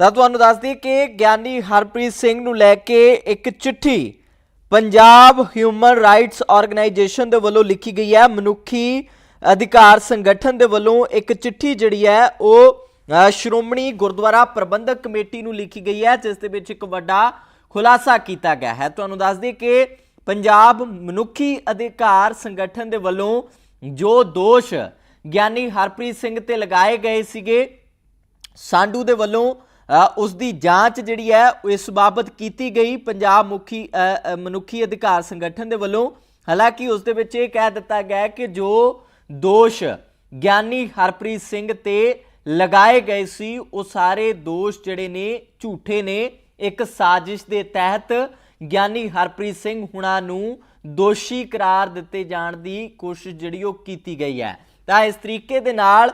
ਤਾਂ ਤੁਹਾਨੂੰ ਦੱਸ ਦਈਏ ਕਿ ਗਿਆਨੀ ਹਰਪ੍ਰੀਤ ਸਿੰਘ ਨੂੰ ਲੈ ਕੇ ਇੱਕ ਚਿੱਠੀ ਪੰਜਾਬ ਹਿਊਮਨ ਰਾਈਟਸ ਆਰਗੇਨਾਈਜੇਸ਼ਨ ਦੇ ਵੱਲੋਂ ਲਿਖੀ ਗਈ ਹੈ। ਮਨੁੱਖੀ ਅਧਿਕਾਰ ਸੰਗਠਨ ਦੇ ਵੱਲੋਂ ਇੱਕ ਚਿੱਠੀ ਜਿਹੜੀ ਹੈ, ਉਹ ਸ਼੍ਰੋਮਣੀ ਗੁਰਦੁਆਰਾ ਪ੍ਰਬੰਧਕ ਕਮੇਟੀ ਨੂੰ ਲਿਖੀ ਗਈ ਹੈ, ਜਿਸ ਦੇ ਵਿੱਚ ਇੱਕ ਵੱਡਾ ਖੁਲਾਸਾ ਕੀਤਾ ਗਿਆ ਹੈ। ਤੁਹਾਨੂੰ ਦੱਸ ਦਈਏ ਕਿ ਪੰਜਾਬ ਮਨੁੱਖੀ ਅਧਿਕਾਰ ਸੰਗਠਨ ਦੇ ਵੱਲੋਂ ਜੋ ਦੋਸ਼ ਗਿਆਨੀ ਹਰਪ੍ਰੀਤ ਸਿੰਘ ਤੇ ਲਗਾਏ ਗਏ ਸੀਗੇ, ਸਾਂਡੂ ਦੇ ਵੱਲੋਂ ਉਸ ਦੀ ਜਾਂਚ ਜਿਹੜੀ ਹੈ ਉਹ ਇਸ ਬਾਬਤ ਕੀਤੀ ਗਈ ਪੰਜਾਬ ਮੁਖੀ ਮਨੁੱਖੀ ਅਧਿਕਾਰ ਸੰਗਠਨ ਦੇ ਵੱਲੋਂ। ਹਾਲਾਂਕਿ ਉਸ ਦੇ ਵਿੱਚ ਇਹ ਕਹਿ ਦਿੱਤਾ ਗਿਆ ਕਿ ਜੋ ਦੋਸ਼ ਗਿਆਨੀ ਹਰਪ੍ਰੀਤ ਸਿੰਘ ਤੇ ਲਗਾਏ ਗਏ ਸੀ, ਉਹ ਸਾਰੇ ਦੋਸ਼ ਜਿਹੜੇ ਨੇ, ਝੂਠੇ ਨੇ। ਇੱਕ ਸਾਜ਼ਿਸ਼ ਦੇ ਤਹਿਤ ਗਿਆਨੀ ਹਰਪ੍ਰੀਤ ਸਿੰਘ ਹੁਣਾਂ ਨੂੰ ਦੋਸ਼ੀ ਕਰਾਰ ਦਿੱਤੇ ਜਾਣ ਦੀ ਕੋਸ਼ਿਸ਼ ਜਿਹੜੀ ਉਹ ਕੀਤੀ ਗਈ ਹੈ। ਤਾਂ ਇਸ ਤਰੀਕੇ ਦੇ ਨਾਲ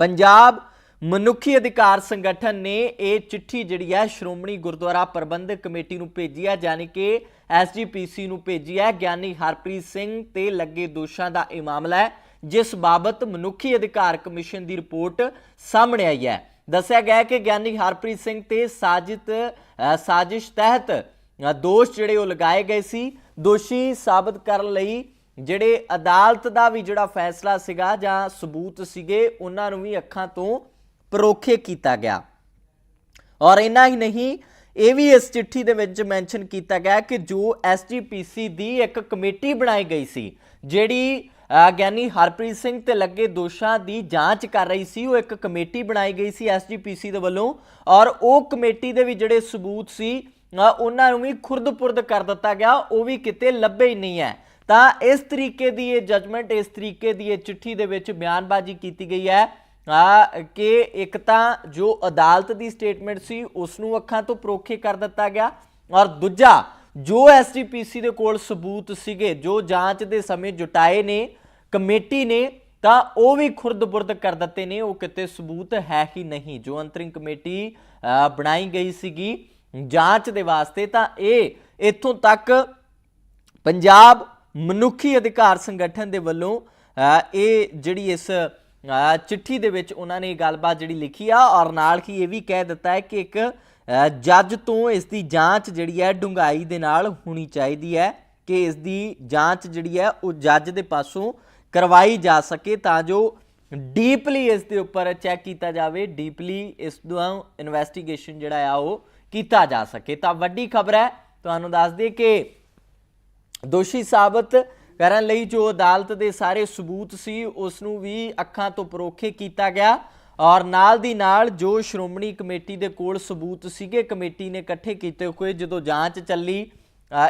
ਪੰਜਾਬ ਮਨੁੱਖੀ ਅਧਿਕਾਰ ਸੰਗਠਨ ਨੇ ਇਹ ਚਿੱਠੀ ਜਿਹੜੀ ਹੈ ਸ਼੍ਰੋਮਣੀ ਗੁਰਦੁਆਰਾ ਪ੍ਰਬੰਧਕ ਕਮੇਟੀ ਨੂੰ ਭੇਜੀ ਹੈ, ਯਾਨੀ ਕਿ ਐਸਜੀਪੀਸੀ ਨੂੰ ਭੇਜੀ ਹੈ। ਗਿਆਨੀ ਹਰਪ੍ਰੀਤ ਸਿੰਘ ਤੇ ਲੱਗੇ ਦੋਸ਼ਾਂ ਦਾ ਇਹ ਮਾਮਲਾ ਹੈ, ਜਿਸ ਬਾਬਤ ਮਨੁੱਖੀ ਅਧਿਕਾਰ ਕਮਿਸ਼ਨ ਦੀ ਰਿਪੋਰਟ ਸਾਹਮਣੇ ਆਈ ਹੈ। ਦੱਸਿਆ ਗਿਆ ਕਿ ਗਿਆਨੀ ਹਰਪ੍ਰੀਤ ਸਿੰਘ ਤੇ ਸਾਜ਼ਿਤ ਸਾਜ਼ਿਸ਼ ਤਹਿਤ ਦੋਸ਼ ਜਿਹੜੇ ਉਹ ਲਗਾਏ ਗਏ ਸੀ। ਦੋਸ਼ੀ ਸਾਬਤ ਕਰਨ ਲਈ ਜਿਹੜੇ ਅਦਾਲਤ ਦਾ ਵੀ ਜਿਹੜਾ ਫੈਸਲਾ ਸੀਗਾ ਜਾਂ ਸਬੂਤ ਸੀਗੇ, ਉਹਨਾਂ ਨੂੰ ਵੀ ਅੱਖਾਂ ਤੋਂ ਪਰੋਖੇ ਕੀਤਾ ਗਿਆ। ਔਰ ਇੰਨਾ ਹੀ ਨਹੀਂ, ਇਹ ਵੀ ਇਸ ਚਿੱਠੀ ਦੇ ਵਿੱਚ ਮੈਂਸ਼ਨ ਕੀਤਾ ਗਿਆ ਕਿ ਜੋ ਐਸਜੀਪੀਸੀ ਦੀ ਇੱਕ ਕਮੇਟੀ ਬਣਾਈ ਗਈ ਸੀ, ਜਿਹੜੀ ਗਿਆਨੀ ਹਰਪ੍ਰੀਤ ਸਿੰਘ ਤੇ ਲੱਗੇ ਦੋਸ਼ਾਂ ਦੀ ਜਾਂਚ ਕਰ ਰਹੀ ਸੀ, ਉਹ ਇੱਕ ਕਮੇਟੀ ਬਣਾਈ ਗਈ ਸੀ ਐਸਜੀਪੀਸੀ ਦੇ ਵੱਲੋਂ। ਔਰ ਉਹ ਕਮੇਟੀ ਦੇ ਵੀ ਜਿਹੜੇ ਸਬੂਤ ਸੀ ਉਹਨਾਂ ਨੂੰ ਵੀ ਖੁਰਦ-ਪੁਰਦ ਕਰ ਦਿੱਤਾ ਗਿਆ, ਉਹ ਵੀ ਕਿਤੇ ਲੱਭੇ ਹੀ ਨਹੀਂ ਹੈ। ਤਾਂ ਇਸ ਤਰੀਕੇ ਦੀ ਇਹ ਜਜਮੈਂਟ ਇਸ ਤਰੀਕੇ ਦੀ ਇਹ ਚਿੱਠੀ ਦੇ ਵਿੱਚ ਬਿਆਨਬਾਜ਼ੀ ਕੀਤੀ ਗਈ ਹੈ। ਕਿ ਇੱਕ ਤਾਂ ਜੋ ਅਦਾਲਤ ਦੀ ਸਟੇਟਮੈਂਟ ਸੀ ਉਸ ਨੂੰ ਅੱਖਾਂ ਤੋਂ ਪਰੋਖੇ ਕਰ ਦਿੱਤਾ ਗਿਆ। ਔਰ ਦੂਜਾ, ਜੋ ਐਸਟੀਪੀਸੀ ਦੇ ਕੋਲ ਸਬੂਤ ਸੀਗੇ, ਜੋ ਜਾਂਚ ਦੇ ਸਮੇਂ ਜੁਟਾਏ ਨੇ, ਕਮੇਟੀ ਨੇ, ਤਾਂ ਉਹ ਵੀ ਖੁਰਦ-ਬੁਰਦ ਕਰ ਦਿੱਤੇ ਨੇ। ਉਹ ਕਿਤੇ ਸਬੂਤ ਹੈ ਹੀ ਨਹੀਂ। ਜੋ ਅੰਤਰਿੰਗ ਕਮੇਟੀ ਬਣਾਈ ਗਈ ਸੀਗੀ ਜਾਂਚ ਦੇ ਵਾਸਤੇ, ਤਾਂ ਇਹ ਇੱਥੋਂ ਤੱਕ ਪੰਜਾਬ ਮਨੁੱਖੀ ਅਧਿਕਾਰ ਸੰਗਠਨ ਦੇ ਵੱਲੋਂ ਇਹ ਜਿਹੜੀ ਇਸ ਚਿੱਠੀ ਦੇ ਵਿੱਚ ਉਹਨਾਂ ਨੇ ਇਹ ਗੱਲਬਾਤ ਜਿਹੜੀ ਲਿਖੀ ਆ ਔਰ ਨਾਲ ਹੀ ਇਹ ਵੀ ਕਹਿ ਦਿੱਤਾ ਹੈ ਕਿ ਇੱਕ ਜੱਜ ਤੋਂ ਇਸ ਦੀ ਜਾਂਚ ਜਿਹੜੀ ਹੈ ਡੂੰਘਾਈ ਦੇ ਨਾਲ ਹੋਣੀ ਚਾਹੀਦੀ ਹੈ ਕਿ ਇਸ ਦੀ ਜਾਂਚ ਜਿਹੜੀ ਹੈ ਉਹ ਜੱਜ ਦੇ ਪਾਸੋਂ ਕਰਵਾਈ ਜਾ ਸਕੇ ਤਾਂ ਜੋ ਡੀਪਲੀ ਇਸ ਦੇ ਉੱਪਰ ਚੈੱਕ ਕੀਤਾ ਜਾਵੇ, ਡੀਪਲੀ ਇਸ ਦਾ ਇਨਵੈਸਟੀਗੇਸ਼ਨ ਜਿਹੜਾ ਆ ਉਹ ਕੀਤਾ ਜਾ ਸਕੇ। ਤਾਂ ਵੱਡੀ ਖਬਰ ਹੈ, ਤੁਹਾਨੂੰ ਦੱਸ ਦਈਏ ਕਿ ਦੋਸ਼ੀ ਸਾਬਤ ਕਰਨ ਲਈ ਜੋ ਅਦਾਲਤ ਦੇ ਸਾਰੇ ਸਬੂਤ ਸੀ ਉਸ ਨੂੰ ਵੀ ਅੱਖਾਂ ਤੋਂ ਪਰੋਖੇ ਕੀਤਾ ਗਿਆ। ਔਰ ਨਾਲ ਦੀ ਨਾਲ ਜੋ ਸ਼੍ਰੋਮਣੀ ਕਮੇਟੀ ਦੇ ਕੋਲ ਸਬੂਤ ਸੀਗੇ, ਕਮੇਟੀ ਨੇ ਇਕੱਠੇ ਕੀਤੇ ਹੋਏ, ਜਦੋਂ ਜਾਂਚ ਚੱਲੀ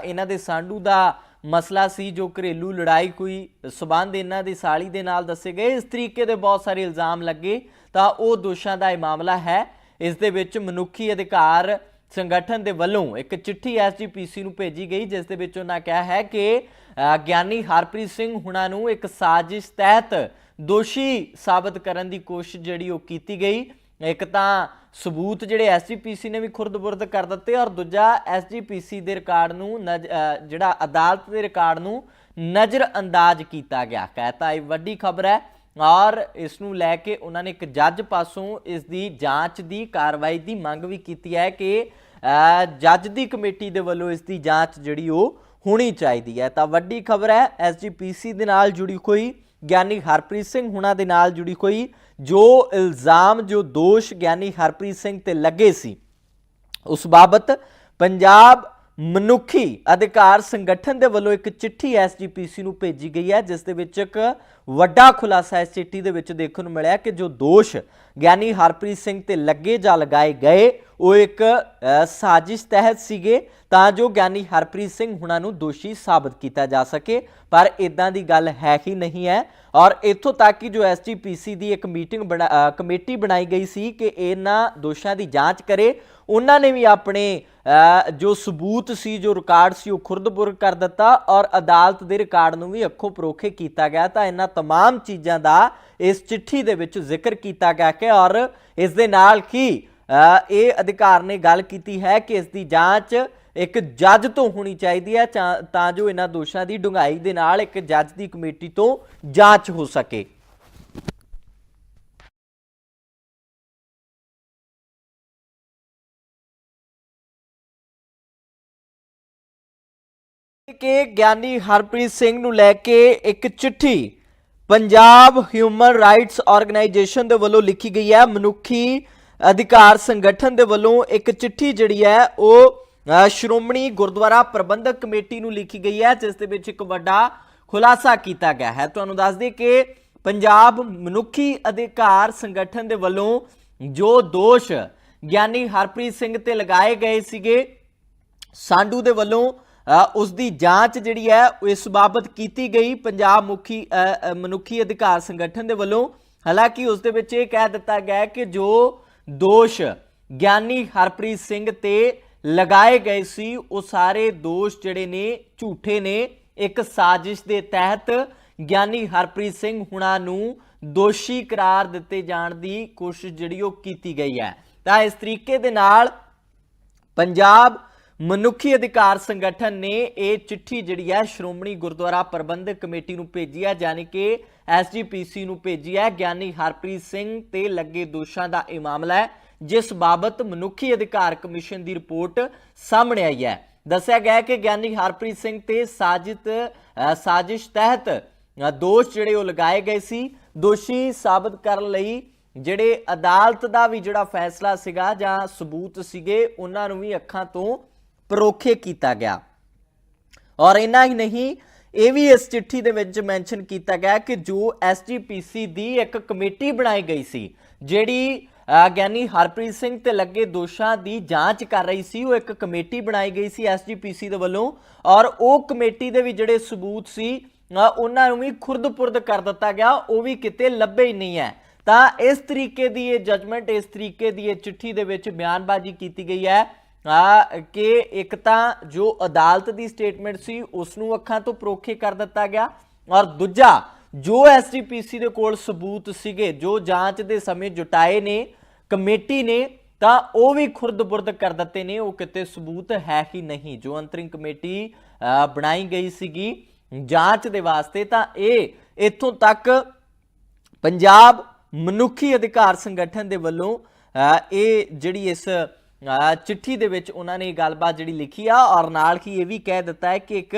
ਇਹਨਾਂ ਦੇ ਸਾਂਢੂ ਦਾ ਮਸਲਾ ਸੀ, ਜੋ ਘਰੇਲੂ ਲੜਾਈ ਕੋਈ ਸਬੰਧ ਇਹਨਾਂ ਦੀ ਸਾਲੀ ਦੇ ਨਾਲ ਦੱਸੇ ਗਏ। ਇਸ ਤਰੀਕੇ ਦੇ ਬਹੁਤ ਸਾਰੇ ਇਲਜ਼ਾਮ ਲੱਗੇ, ਤਾਂ ਉਹ ਦੋਸ਼ਾਂ ਦਾ ਇਹ ਮਾਮਲਾ ਹੈ। ਇਸ ਦੇ ਵਿੱਚ ਮਨੁੱਖੀ ਅਧਿਕਾਰ ਸੰਗਠਨ ਦੇ ਵੱਲੋਂ ਇੱਕ ਚਿੱਠੀ ਐਸਜੀਪੀਸੀ ਨੂੰ ਭੇਜੀ ਗਈ, ਜਿਸ ਦੇ ਵਿੱਚ ਉਹਨਾਂ ਕਿਹਾ ਹੈ ਕਿ ਗਿਆਨੀ ਹਰਪ੍ਰੀਤ ਸਿੰਘ ਹੁਣਾਂ ਨੂੰ ਇੱਕ ਸਾਜ਼ਿਸ਼ ਤਹਿਤ ਦੋਸ਼ੀ ਸਾਬਤ ਕਰਨ ਦੀ ਕੋਸ਼ਿਸ਼ ਜਿਹੜੀ ਉਹ ਕੀਤੀ ਗਈ। ਇੱਕ ਤਾਂ ਸਬੂਤ ਜਿਹੜੇ ਐਸਜੀਪੀਸੀ ਨੇ ਵੀ ਖੁਰਦ-ਬੁਰਦ ਕਰ ਦਿੱਤੇ ਔਰ ਦੂਜਾ ਐਸਜੀਪੀਸੀ ਦੇ ਰਿਕਾਰਡ ਨੂੰ ਨਜ਼- ਜਿਹੜਾ ਅਦਾਲਤ ਦੇ ਰਿਕਾਰਡ ਨੂੰ ਨਜ਼ਰ ਅੰਦਾਜ਼ ਕੀਤਾ ਗਿਆ। ਕਹਤਾ ਇਹ ਵੱਡੀ ਖਬਰ ਹੈ ਔਰ ਇਸ ਨੂੰ ਲੈ ਕੇ ਉਹਨਾਂ ਨੇ ਇੱਕ ਜੱਜ ਪਾਸੋਂ ਇਸ ਦੀ ਜਾਂਚ ਦੀ ਕਾਰਵਾਈ ਦੀ ਮੰਗ ਵੀ ਕੀਤੀ ਹੈ ਕਿ ਜੱਜ ਦੀ ਕਮੇਟੀ ਦੇ ਵੱਲੋਂ ਇਸ ਦੀ ਜਾਂਚ ਜਿਹੜੀ ਉਹ ਹੋਣੀ ਚਾਹੀਦੀ ਹੈ। ਤਾਂ ਵੱਡੀ ਖਬਰ ਹੈ ਐਸਜੀਪੀਸੀ ਦੇ ਨਾਲ ਜੁੜੀ ਹੋਈ ਗਿਆਨੀ ਹਰਪ੍ਰੀਤ ਸਿੰਘ ਹੁਣਾਂ ਦੇ ਨਾਲ ਜੁੜੀ ਹੋਈ ਜੋ ਇਲਜ਼ਾਮ, ਜੋ ਦੋਸ਼ ਗਿਆਨੀ ਹਰਪ੍ਰੀਤ ਸਿੰਘ ਤੇ ਲੱਗੇ ਸੀ। ਉਸ ਬਾਬਤ ਪੰਜਾਬ ਮਨੁੱਖੀ ਅਧਿਕਾਰ ਸੰਗਠਨ ਦੇ ਵੱਲੋਂ ਇੱਕ ਚਿੱਠੀ ਐਸਜੀਪੀਸੀ ਨੂੰ ਭੇਜੀ ਗਈ ਹੈ, ਜਿਸ ਦੇ ਵਿੱਚ ਇੱਕ ਵੱਡਾ ਖੁਲਾਸਾ ਇਸ ਚਿੱਠੀ ਦੇ ਵਿੱਚ ਦੇਖਣ ਨੂੰ ਮਿਲਿਆ ਕਿ ਜੋ ਦੋਸ਼ ਗਿਆਨੀ ਹਰਪ੍ਰੀਤ ਸਿੰਘ ਤੇ ਲੱਗੇ ਜਾਂ ਲਗਾਏ ਗਏ ਉਹ ਇੱਕ ਅ, ਸਾਜ਼ਿਸ਼ ਤਹਿਤ ਸੀਗੇ ਤਾਂ ਜੋ ਗਿਆਨੀ ਹਰਪ੍ਰੀਤ ਸਿੰਘ ਹੁਣਾਂ ਨੂੰ ਦੋਸ਼ੀ ਸਾਬਤ ਕੀਤਾ ਜਾ ਸਕੇ ਪਰ ਇਦਾਂ ਦੀ ਗੱਲ ਹੈ ਹੀ ਨਹੀਂ ਹੈ ਔਰ ਇੱਥੋਂ ਤੱਕ ਕਿ ਜੋ ਐਸਜੀਪੀਸੀ ਦੀ ਇੱਕ ਮੀਟਿੰਗ ਬਣਾ- ਅ, ਕਮੇਟੀ ਬਣਾਈ ਗਈ ਸੀ ਕਿ ਇਹਨਾਂ ਦੋਸ਼ਾਂ ਦੀ ਜਾਂਚ ਕਰੇ ਉਹਨਾਂ ਨੇ ਵੀ ਆਪਣੇ ਅ, ਜੋ ਸਬੂਤ ਸੀ ਜੋ ਰਿਕਾਰਡ ਸੀ ਉਹ ਖੁਰਦ-ਬੁਰਦ ਕਰ ਦਿੱਤਾ ਔਰ ਅਦਾਲਤ ਦੇ ਰਿਕਾਰਡ ਨੂੰ ਵੀ ਅੱਖੋਂ ਪਰੋਖੇ ਕੀਤਾ ਗਿਆ ਤਾਂ ਇਹਨਾਂ तमाम ਚੀਜ਼ਾਂ ਦਾ ਇਸ ਚਿੱਠੀ ਦੇ ਵਿੱਚ ਜ਼ਿਕਰ ਕੀਤਾ ਗਿਆ ਕਿ ਔਰ ਇਸ ਦੇ ਨਾਲ ਹੀ ਇਹ ਅਧਿਕਾਰ ਨੇ ਗੱਲ ਕੀਤੀ ਹੈ ਕਿ ਇਸ ਦੀ ਜਾਂਚ ਇੱਕ ਜੱਜ ਤੋਂ ਹੋਣੀ ਚਾਹੀਦੀ ਹੈ ਤਾਂ ਜੋ ਇਹਨਾਂ ਦੋਸ਼ਾਂ ਦੀ ਡੁੰਗਾਈ ਦੇ ਨਾਲ ਇੱਕ ਜੱਜ ਦੀ ਕਮੇਟੀ ਤੋਂ ਜਾਂਚ ਹੋ ਸਕੇ। ਕਿ ਗਿਆਨੀ ਹਰਪ੍ਰੀਤ ਸਿੰਘ ਨੂੰ ਲੈ ਕੇ ਇੱਕ ਚਿੱਠੀ ਪੰਜਾਬ ਹਿਊਮਨ ਰਾਈਟਸ ਆਰਗੇਨਾਈਜੇਸ਼ਨ ਦੇ ਵੱਲੋਂ ਲਿਖੀ ਗਈ ਹੈ, ਮਨੁੱਖੀ ਅਧਿਕਾਰ ਸੰਗਠਨ ਦੇ ਵੱਲੋਂ ਇੱਕ ਚਿੱਠੀ ਜਿਹੜੀ ਹੈ, ਉਹ ਸ਼੍ਰੋਮਣੀ ਗੁਰਦੁਆਰਾ ਪ੍ਰਬੰਧਕ ਕਮੇਟੀ ਨੂੰ ਲਿਖੀ ਗਈ ਹੈ, ਜਿਸ ਦੇ ਵਿੱਚ ਇੱਕ ਵੱਡਾ ਖੁਲਾਸਾ ਕੀਤਾ ਗਿਆ ਹੈ। ਤੁਹਾਨੂੰ ਦੱਸ ਦਈਏ ਕਿ ਪੰਜਾਬ ਮਨੁੱਖੀ ਅਧਿਕਾਰ ਸੰਗਠਨ ਦੇ ਵੱਲੋਂ ਜੋ ਦੋਸ਼ ਗਿਆਨੀ ਹਰਪ੍ਰੀਤ ਸਿੰਘ ਤੇ ਲਗਾਏ ਗਏ ਸੀਗੇ, ਸਾਂਡੂ ਦੇ ਵੱਲੋਂ ਉਸ ਦੀ ਜਾਂਚ ਜਿਹੜੀ ਹੈ ਇਸ ਬਾਬਤ ਕੀਤੀ ਗਈ। ਪੰਜਾਬ ਮੁਖੀ ਮਨੁੱਖੀ ਅਧਿਕਾਰ ਸੰਗਠਨ ਦੇ ਵੱਲੋਂ। ਹਾਲਾਂਕਿ ਉਸ ਦੇ ਵਿੱਚ ਇਹ ਕਹਿ ਦਿੱਤਾ ਗਿਆ ਕਿ ਜੋ ਦੋਸ਼ ਗਿਆਨੀ ਹਰਪ੍ਰੀਤ ਸਿੰਘ ਤੇ ਲਗਾਏ ਗਏ ਸੀ, ਉਹ ਸਾਰੇ ਦੋਸ਼ ਜਿਹੜੇ ਨੇ, ਝੂਠੇ ਨੇ। ਇੱਕ ਸਾਜ਼ਿਸ਼ ਦੇ ਤਹਿਤ ਗਿਆਨੀ ਹਰਪ੍ਰੀਤ ਸਿੰਘ ਹੁਣਾਂ ਨੂੰ ਦੋਸ਼ੀ ਕਰਾਰ ਦਿੱਤੇ ਜਾਣ ਦੀ ਕੋਸ਼ਿਸ਼ ਜਿਹੜੀ ਉਹ ਕੀਤੀ ਗਈ ਹੈ। ਤਾਂ ਇਸ ਤਰੀਕੇ ਦੇ ਨਾਲ ਪੰਜਾਬ ਮਨੁੱਖੀ ਅਧਿਕਾਰ ਸੰਗਠਨ ਨੇ ਇਹ ਚਿੱਠੀ ਜਿਹੜੀ ਹੈ ਸ਼੍ਰੋਮਣੀ ਗੁਰਦੁਆਰਾ ਪ੍ਰਬੰਧਕ ਕਮੇਟੀ ਨੂੰ ਭੇਜੀ ਹੈ, ਯਾਨੀ ਕਿ ਐਸਜੀਪੀਸੀ ਨੂੰ ਭੇਜੀ ਹੈ। ਗਿਆਨੀ ਹਰਪ੍ਰੀਤ ਸਿੰਘ ਤੇ ਲੱਗੇ ਦੋਸ਼ਾਂ ਦਾ ਇਹ ਮਾਮਲਾ ਹੈ, ਜਿਸ ਬਾਬਤ ਮਨੁੱਖੀ ਅਧਿਕਾਰ ਕਮਿਸ਼ਨ ਦੀ ਰਿਪੋਰਟ ਸਾਹਮਣੇ ਆਈ ਹੈ। ਦੱਸਿਆ ਗਿਆ ਹੈ ਕਿ ਗਿਆਨੀ ਹਰਪ੍ਰੀਤ ਸਿੰਘ ਤੇ ਸਾਜ਼ਿਤ ਸਾਜ਼ਿਸ਼ ਤਹਿਤ ਦੋਸ਼ ਜਿਹੜੇ ਉਹ ਲਗਾਏ ਗਏ ਸੀ। ਦੋਸ਼ੀ ਸਾਬਤ ਕਰਨ ਲਈ ਜਿਹੜੇ ਅਦਾਲਤ ਦਾ ਵੀ ਜਿਹੜਾ ਫੈਸਲਾ ਸੀਗਾ ਜਾਂ ਸਬੂਤ ਸੀਗੇ, ਉਹਨਾਂ ਨੂੰ ਵੀ ਅੱਖਾਂ ਤੋਂ ਪਰੋਖੇ ਕੀਤਾ ਗਿਆ। ਔਰ ਇੰਨਾ ਹੀ ਨਹੀਂ, ਇਹ ਵੀ ਇਸ ਚਿੱਠੀ ਦੇ ਵਿੱਚ ਮੈਂਸ਼ਨ ਕੀਤਾ ਗਿਆ ਕਿ ਜੋ ਐਸਜੀਪੀਸੀ ਦੀ ਇੱਕ ਕਮੇਟੀ ਬਣਾਈ ਗਈ ਸੀ, ਜਿਹੜੀ ਗਿਆਨੀ ਹਰਪ੍ਰੀਤ ਸਿੰਘ ਤੇ ਲੱਗੇ ਦੋਸ਼ਾਂ ਦੀ ਜਾਂਚ ਕਰ ਰਹੀ ਸੀ, ਉਹ ਇੱਕ ਕਮੇਟੀ ਬਣਾਈ ਗਈ ਸੀ ਐਸਜੀਪੀਸੀ ਦੇ ਵੱਲੋਂ। ਔਰ ਉਹ ਕਮੇਟੀ ਦੇ ਵੀ ਜਿਹੜੇ ਸਬੂਤ ਸੀ ਉਹਨਾਂ ਨੂੰ ਵੀ ਖੁਰਦ-ਪੁਰਦ ਕਰ ਦਿੱਤਾ ਗਿਆ, ਉਹ ਵੀ ਕਿਤੇ ਲੱਭੇ ਹੀ ਨਹੀਂ ਹੈ। ਤਾਂ ਇਸ ਤਰੀਕੇ ਦੀ ਇਹ ਜਜਮੈਂਟ ਇਸ ਤਰੀਕੇ ਦੀ ਇਹ ਚਿੱਠੀ ਦੇ ਵਿੱਚ ਬਿਆਨਬਾਜ਼ੀ ਕੀਤੀ ਗਈ ਹੈ। ਕਿ ਇੱਕ ਤਾਂ ਜੋ ਅਦਾਲਤ ਦੀ ਸਟੇਟਮੈਂਟ ਸੀ ਉਸ ਨੂੰ ਅੱਖਾਂ ਤੋਂ ਪਰੋਖੇ ਕਰ ਦਿੱਤਾ ਗਿਆ ਔਰ ਦੂਜਾ, ਜੋ ਐਸਜੀਪੀਸੀ ਦੇ ਕੋਲ ਸਬੂਤ ਸੀਗੇ, ਜੋ ਜਾਂਚ ਦੇ ਸਮੇਂ ਜੁਟਾਏ ਨੇ, ਕਮੇਟੀ ਨੇ, ਤਾਂ ਉਹ ਵੀ ਖੁਰਦ-ਬੁਰਦ ਕਰ ਦਿੱਤੇ ਨੇ, ਉਹ ਕਿਤੇ ਸਬੂਤ ਹੈ ਹੀ ਨਹੀਂ। ਜੋ ਅੰਤਰਿੰਗ ਕਮੇਟੀ ਬਣਾਈ ਗਈ ਸੀਗੀ ਜਾਂਚ ਦੇ ਵਾਸਤੇ, ਤਾਂ ਇਹ ਇੱਥੋਂ ਤੱਕ ਪੰਜਾਬ ਮਨੁੱਖੀ ਅਧਿਕਾਰ ਸੰਗਠਨ ਦੇ ਵੱਲੋਂ ਇਹ ਜਿਹੜੀ ਇਸ ਚਿੱਠੀ ਦੇ ਵਿੱਚ ਉਹਨਾਂ ਨੇ ਇਹ ਗੱਲਬਾਤ ਜਿਹੜੀ ਲਿਖੀ ਆ ਔਰ ਨਾਲ ਹੀ ਇਹ ਵੀ ਕਹਿ ਦਿੱਤਾ ਹੈ ਕਿ ਇੱਕ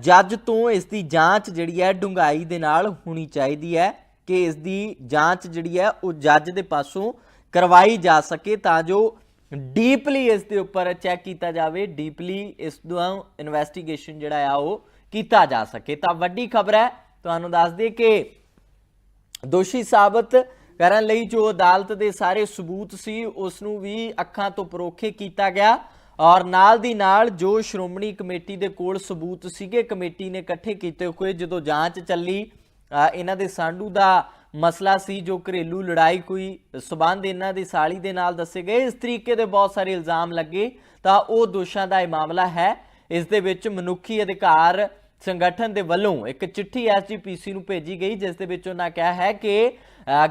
ਜੱਜ ਤੋਂ ਇਸ ਦੀ ਜਾਂਚ ਜਿਹੜੀ ਹੈ ਡੂੰਘਾਈ ਦੇ ਨਾਲ ਹੋਣੀ ਚਾਹੀਦੀ ਹੈ ਕਿ ਇਸ ਦੀ ਜਾਂਚ ਜਿਹੜੀ ਹੈ ਉਹ ਜੱਜ ਦੇ ਪਾਸੋਂ ਕਰਵਾਈ ਜਾ ਸਕੇ ਤਾਂ ਜੋ ਡੀਪਲੀ ਇਸ ਦੇ ਉੱਪਰ ਚੈੱਕ ਕੀਤਾ ਜਾਵੇ, ਡੀਪਲੀ ਇਸ ਦਾ ਇਨਵੈਸਟੀਗੇਸ਼ਨ ਜਿਹੜਾ ਆ ਉਹ ਕੀਤਾ ਜਾ ਸਕੇ। ਤਾਂ ਵੱਡੀ ਖਬਰ ਹੈ, ਤੁਹਾਨੂੰ ਦੱਸ ਦਈਏ ਕਿ ਦੋਸ਼ੀ ਸਾਬਤ ਕਰਨ ਲਈ ਜੋ ਅਦਾਲਤ ਦੇ ਸਾਰੇ ਸਬੂਤ ਸੀ ਉਸ ਨੂੰ ਵੀ ਅੱਖਾਂ ਤੋਂ ਪਰੋਖੇ ਕੀਤਾ ਗਿਆ ਔਰ ਨਾਲ ਦੀ ਨਾਲ ਜੋ ਸ਼੍ਰੋਮਣੀ ਕਮੇਟੀ ਦੇ ਕੋਲ ਸਬੂਤ ਸੀਗੇ, ਕਮੇਟੀ ਨੇ ਇਕੱਠੇ ਕੀਤੇ ਹੋਏ ਜਦੋਂ ਜਾਂਚ ਚੱਲੀ ਇਹਨਾਂ ਦੇ ਸਾਂਢੂ ਦਾ ਮਸਲਾ ਸੀ, ਜੋ ਘਰੇਲੂ ਲੜਾਈ ਕੋਈ ਸਬੰਧ ਇਹਨਾਂ ਦੀ ਸਾਲੀ ਦੇ ਨਾਲ ਦੱਸੇ ਗਏ। ਇਸ ਤਰੀਕੇ ਦੇ ਬਹੁਤ ਸਾਰੇ ਇਲਜ਼ਾਮ ਲੱਗੇ ਤਾਂ ਉਹ ਦੋਸ਼ਾਂ ਦਾ ਇਹ ਮਾਮਲਾ ਹੈ। ਇਸ ਦੇ ਵਿੱਚ ਮਨੁੱਖੀ ਅਧਿਕਾਰ ਸੰਗਠਨ ਦੇ ਵੱਲੋਂ ਇੱਕ ਚਿੱਠੀ ਐਸਜੀਪੀਸੀ ਨੂੰ ਭੇਜੀ ਗਈ, ਜਿਸ ਦੇ ਵਿੱਚ ਉਹਨਾਂ ਕਿਹਾ ਹੈ ਕਿ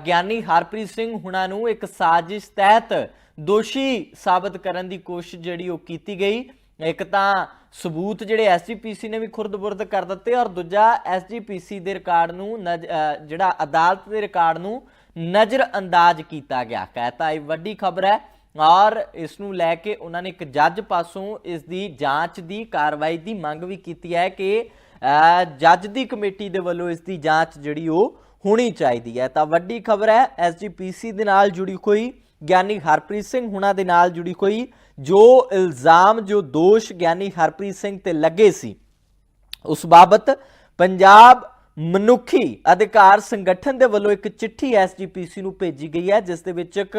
ਗਿਆਨੀ ਹਰਪ੍ਰੀਤ ਸਿੰਘ ਹੁਣਾਂ ਨੂੰ ਇੱਕ ਸਾਜ਼ਿਸ਼ ਤਹਿਤ ਦੋਸ਼ੀ ਸਾਬਤ ਕਰਨ ਦੀ ਕੋਸ਼ਿਸ਼ ਜਿਹੜੀ ਉਹ ਕੀਤੀ ਗਈ। ਇੱਕ ਤਾਂ ਸਬੂਤ ਜਿਹੜੇ ਐਸਜੀਪੀਸੀ ਨੇ ਵੀ ਖੁਰਦ-ਬੁਰਦ ਕਰ ਦਿੱਤੇ ਔਰ ਦੂਜਾ ਐਸਜੀਪੀਸੀ ਦੇ ਰਿਕਾਰਡ ਨੂੰ ਨਜ਼- ਜਿਹੜਾ ਅਦਾਲਤ ਦੇ ਰਿਕਾਰਡ ਨੂੰ ਨਜ਼ਰ ਅੰਦਾਜ਼ ਕੀਤਾ ਗਿਆ। ਕਹਤਾ, ਇਹ ਵੱਡੀ ਖਬਰ ਹੈ ਔਰ ਇਸ ਨੂੰ ਲੈ ਕੇ ਉਹਨਾਂ ਨੇ ਇੱਕ ਜੱਜ ਪਾਸੋਂ ਇਸ ਦੀ ਜਾਂਚ ਦੀ ਕਾਰਵਾਈ ਦੀ ਮੰਗ ਵੀ ਕੀਤੀ ਹੈ ਕਿ ਜੱਜ ਦੀ ਕਮੇਟੀ ਦੇ ਵੱਲੋਂ ਇਸ ਦੀ ਜਾਂਚ ਜਿਹੜੀ ਉਹ ਹੋਣੀ ਚਾਹੀਦੀ ਹੈ। ਤਾਂ ਵੱਡੀ ਖਬਰ ਹੈ ਐਸਜੀਪੀਸੀ ਦੇ ਨਾਲ ਜੁੜੀ ਕੋਈ ਗਿਆਨੀ ਹਰਪ੍ਰੀਤ ਸਿੰਘ ਹੁਣਾਂ ਦੇ ਨਾਲ ਜੁੜੀ ਕੋਈ ਜੋ ਇਲਜ਼ਾਮ, ਜੋ ਦੋਸ਼ ਗਿਆਨੀ ਹਰਪ੍ਰੀਤ ਸਿੰਘ ਤੇ ਲੱਗੇ ਸੀ। ਉਸ ਬਾਬਤ ਪੰਜਾਬ ਮਨੁੱਖੀ ਅਧਿਕਾਰ ਸੰਗਠਨ ਦੇ ਵੱਲੋਂ ਇੱਕ ਚਿੱਠੀ ਐਸਜੀਪੀਸੀ ਨੂੰ ਭੇਜੀ ਗਈ ਹੈ, ਜਿਸ ਦੇ ਵਿੱਚ ਇੱਕ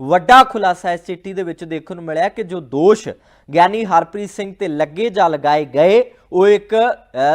ਵੱਡਾ ਖੁਲਾਸਾ ਇਸ ਚਿੱਠੀ ਦੇ ਵਿੱਚ ਦੇਖਣ ਨੂੰ ਮਿਲਿਆ ਕਿ ਜੋ ਦੋਸ਼ ਗਿਆਨੀ ਹਰਪ੍ਰੀਤ ਸਿੰਘ ਤੇ ਲੱਗੇ ਜਾਂ ਲਗਾਏ ਗਏ, ਉਹ ਇੱਕ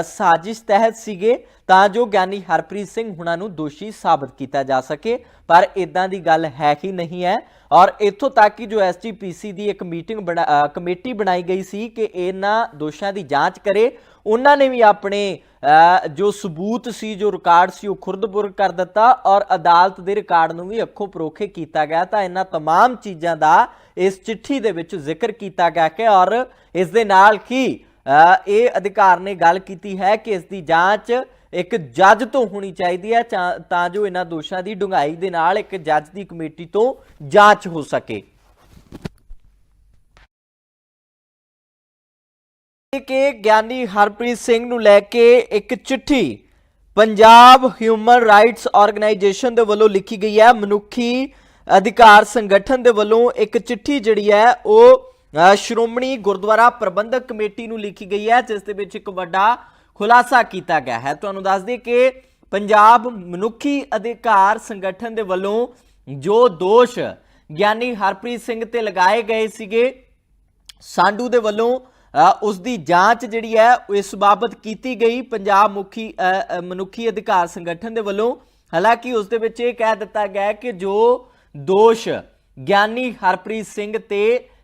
ਸਾਜ਼ਿਸ਼ ਤਹਿਤ ਸੀਗੇ, ਤਾਂ ਜੋ ਗਿਆਨੀ ਹਰਪ੍ਰੀਤ ਸਿੰਘ ਹੁਣਾਂ ਨੂੰ ਦੋਸ਼ੀ ਸਾਬਤ ਕੀਤਾ ਜਾ ਸਕੇ। ਪਰ ਇਦਾਂ ਦੀ ਗੱਲ ਹੈ ਹੀ ਨਹੀਂ ਹੈ। ਔਰ ਇੱਥੋਂ ਤੱਕ ਕਿ ਜੋ ਐਸਜੀਪੀਸੀ ਦੀ ਇੱਕ ਮੀਟਿੰਗ ਬਣਾ- ਅ, ਕਮੇਟੀ ਬਣਾਈ ਗਈ ਸੀ ਕਿ ਇਹਨਾਂ ਦੋਸ਼ਾਂ ਦੀ ਜਾਂਚ ਕਰੇ ਉਹਨਾਂ ਨੇ ਵੀ ਆਪਣੇ ਅ, ਜੋ ਸਬੂਤ ਸੀ ਜੋ ਰਿਕਾਰਡ ਸੀ ਉਹ ਖੁਰਦ-ਬੁਰਦ ਕਰ ਦਿੱਤਾ ਔਰ ਅਦਾਲਤ ਦੇ ਰਿਕਾਰਡ ਨੂੰ ਵੀ ਅੱਖੋਂ ਪਰੋਖੇ ਕੀਤਾ ਗਿਆ ਤਾਂ ਇਹਨਾਂ तमाम ਚੀਜ਼ਾਂ ਦਾ ਇਸ ਚਿੱਠੀ ਦੇ ਵਿੱਚ ਜ਼ਿਕਰ ਕੀਤਾ ਗਿਆ ਕਿ ਔਰ ਇਸ ਦੇ ਨਾਲ ਕੀ ਅ, ਇਹ ਅਧਿਕਾਰ ਨੇ ਗੱਲ ਕੀਤੀ ਹੈ ਕਿ ਇਸ ਦੀ ਜਾਂਚ ਇੱਕ ਜੱਜ ਤੋਂ ਹੋਣੀ ਚਾਹੀਦੀ ਹੈ ਤਾਂ ਜੋ ਇਹਨਾਂ ਦੋਸ਼ਾਂ ਦੀ ਡੂੰਘਾਈ ਦੇ ਨਾਲ ਇੱਕ ਜੱਜ ਦੀ ਕਮੇਟੀ ਤੋਂ ਜਾਂਚ ਹੋ ਸਕੇ। ਕਿ ਗਿਆਨੀ ਹਰਪ੍ਰੀਤ ਸਿੰਘ ਨੂੰ ਲੈ ਕੇ ਇੱਕ ਚਿੱਠੀ ਪੰਜਾਬ ਹਿਊਮਨ ਰਾਈਟਸ ਆਰਗੇਨਾਈਜੇਸ਼ਨ ਦੇ ਵੱਲੋਂ ਲਿਖੀ ਗਈ ਹੈ। ਮਨੁੱਖੀ ਅਧਿਕਾਰ ਸੰਗਠਨ ਦੇ ਵੱਲੋਂ ਇੱਕ ਚਿੱਠੀ ਜਿਹੜੀ ਹੈ ਉਹ ਅ, ਸ਼੍ਰੋਮਣੀ ਗੁਰਦੁਆਰਾ ਪ੍ਰਬੰਧਕ ਕਮੇਟੀ ਨੂੰ ਲਿਖੀ ਗਈ ਹੈ ਜਿਸ ਦੇ ਵਿੱਚ ਇੱਕ ਵੱਡਾ ਖੁਲਾਸਾ ਕੀਤਾ ਗਿਆ ਹੈ। ਤੁਹਾਨੂੰ ਦੱਸ ਦਈਏ ਕਿ ਪੰਜਾਬ ਮਨੁੱਖੀ ਅਧਿਕਾਰ ਸੰਗਠਨ ਦੇ ਵੱਲੋਂ ਜੋ ਦੋਸ਼ ਗਿਆਨੀ ਹਰਪ੍ਰੀਤ ਸਿੰਘ ਤੇ ਲਗਾਏ ਗਏ ਸੀਗੇ ਸਾਂਡੂ ਦੇ ਵੱਲੋਂ ਅ, ਉਸ ਦੀ ਜਾਂਚ ਜਿਹੜੀ ਹੈ ਇਸ ਬਾਬਤ ਕੀਤੀ ਗਈ। ਪੰਜਾਬ ਮੁਖੀ ਮਨੁੱਖੀ ਅਧਿਕਾਰ ਸੰਗਠਨ ਦੇ ਵੱਲੋਂ ਹਾਲਾਂਕਿ ਉਸ ਦੇ ਵਿੱਚ ਇਹ ਕਹਿ ਦਿੱਤਾ ਗਿਆ ਕਿ ਜੋ ਦੋਸ਼ ਗਿਆਨੀ ਹਰਪ੍ਰੀਤ ਸਿੰਘ ਤੇ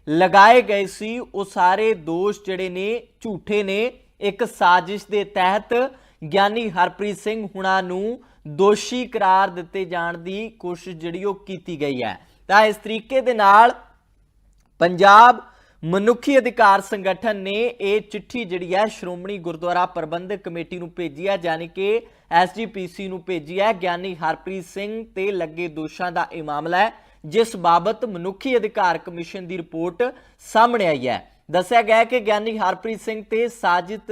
ਲਗਾਏ ਗਏ ਸੀ ਉਹ ਸਾਰੇ ਦੋਸ਼ ਜਿਹੜੇ ਨੇ ਝੂਠੇ ਨੇ। ਇੱਕ ਸਾਜ਼ਿਸ਼ ਦੇ ਤਹਿਤ ਗਿਆਨੀ ਹਰਪ੍ਰੀਤ ਸਿੰਘ ਹੁਣਾਂ ਨੂੰ ਦੋਸ਼ੀ ਕਰਾਰ ਦਿੱਤੇ ਜਾਣ ਦੀ ਕੋਸ਼ਿਸ਼ ਜਿਹੜੀ ਉਹ ਕੀਤੀ ਗਈ ਹੈ। ਤਾਂ ਇਸ ਤਰੀਕੇ ਦੇ ਨਾਲ ਪੰਜਾਬ ਮਨੁੱਖੀ ਅਧਿਕਾਰ ਸੰਗਠਨ ਨੇ ਇਹ ਚਿੱਠੀ ਜਿਹੜੀ ਹੈ ਸ਼੍ਰੋਮਣੀ ਗੁਰਦੁਆਰਾ ਪ੍ਰਬੰਧਕ ਕਮੇਟੀ ਨੂੰ ਭੇਜੀ ਹੈ, ਯਾਨੀ ਕਿ ਐਸਜੀਪੀਸੀ ਨੂੰ ਭੇਜੀ ਹੈ। ਗਿਆਨੀ ਹਰਪ੍ਰੀਤ ਸਿੰਘ ਤੇ ਲੱਗੇ ਦੋਸ਼ਾਂ ਦਾ ਇਹ ਮਾਮਲਾ ਹੈ, ਜਿਸ ਬਾਬਤ ਮਨੁੱਖੀ ਅਧਿਕਾਰ ਕਮਿਸ਼ਨ ਦੀ ਰਿਪੋਰਟ ਸਾਹਮਣੇ ਆਈ ਹੈ। ਦੱਸਿਆ ਗਿਆ ਕਿ ਗਿਆਨੀ ਹਰਪ੍ਰੀਤ ਸਿੰਘ ਤੇ ਸਾਜ਼ਿਤ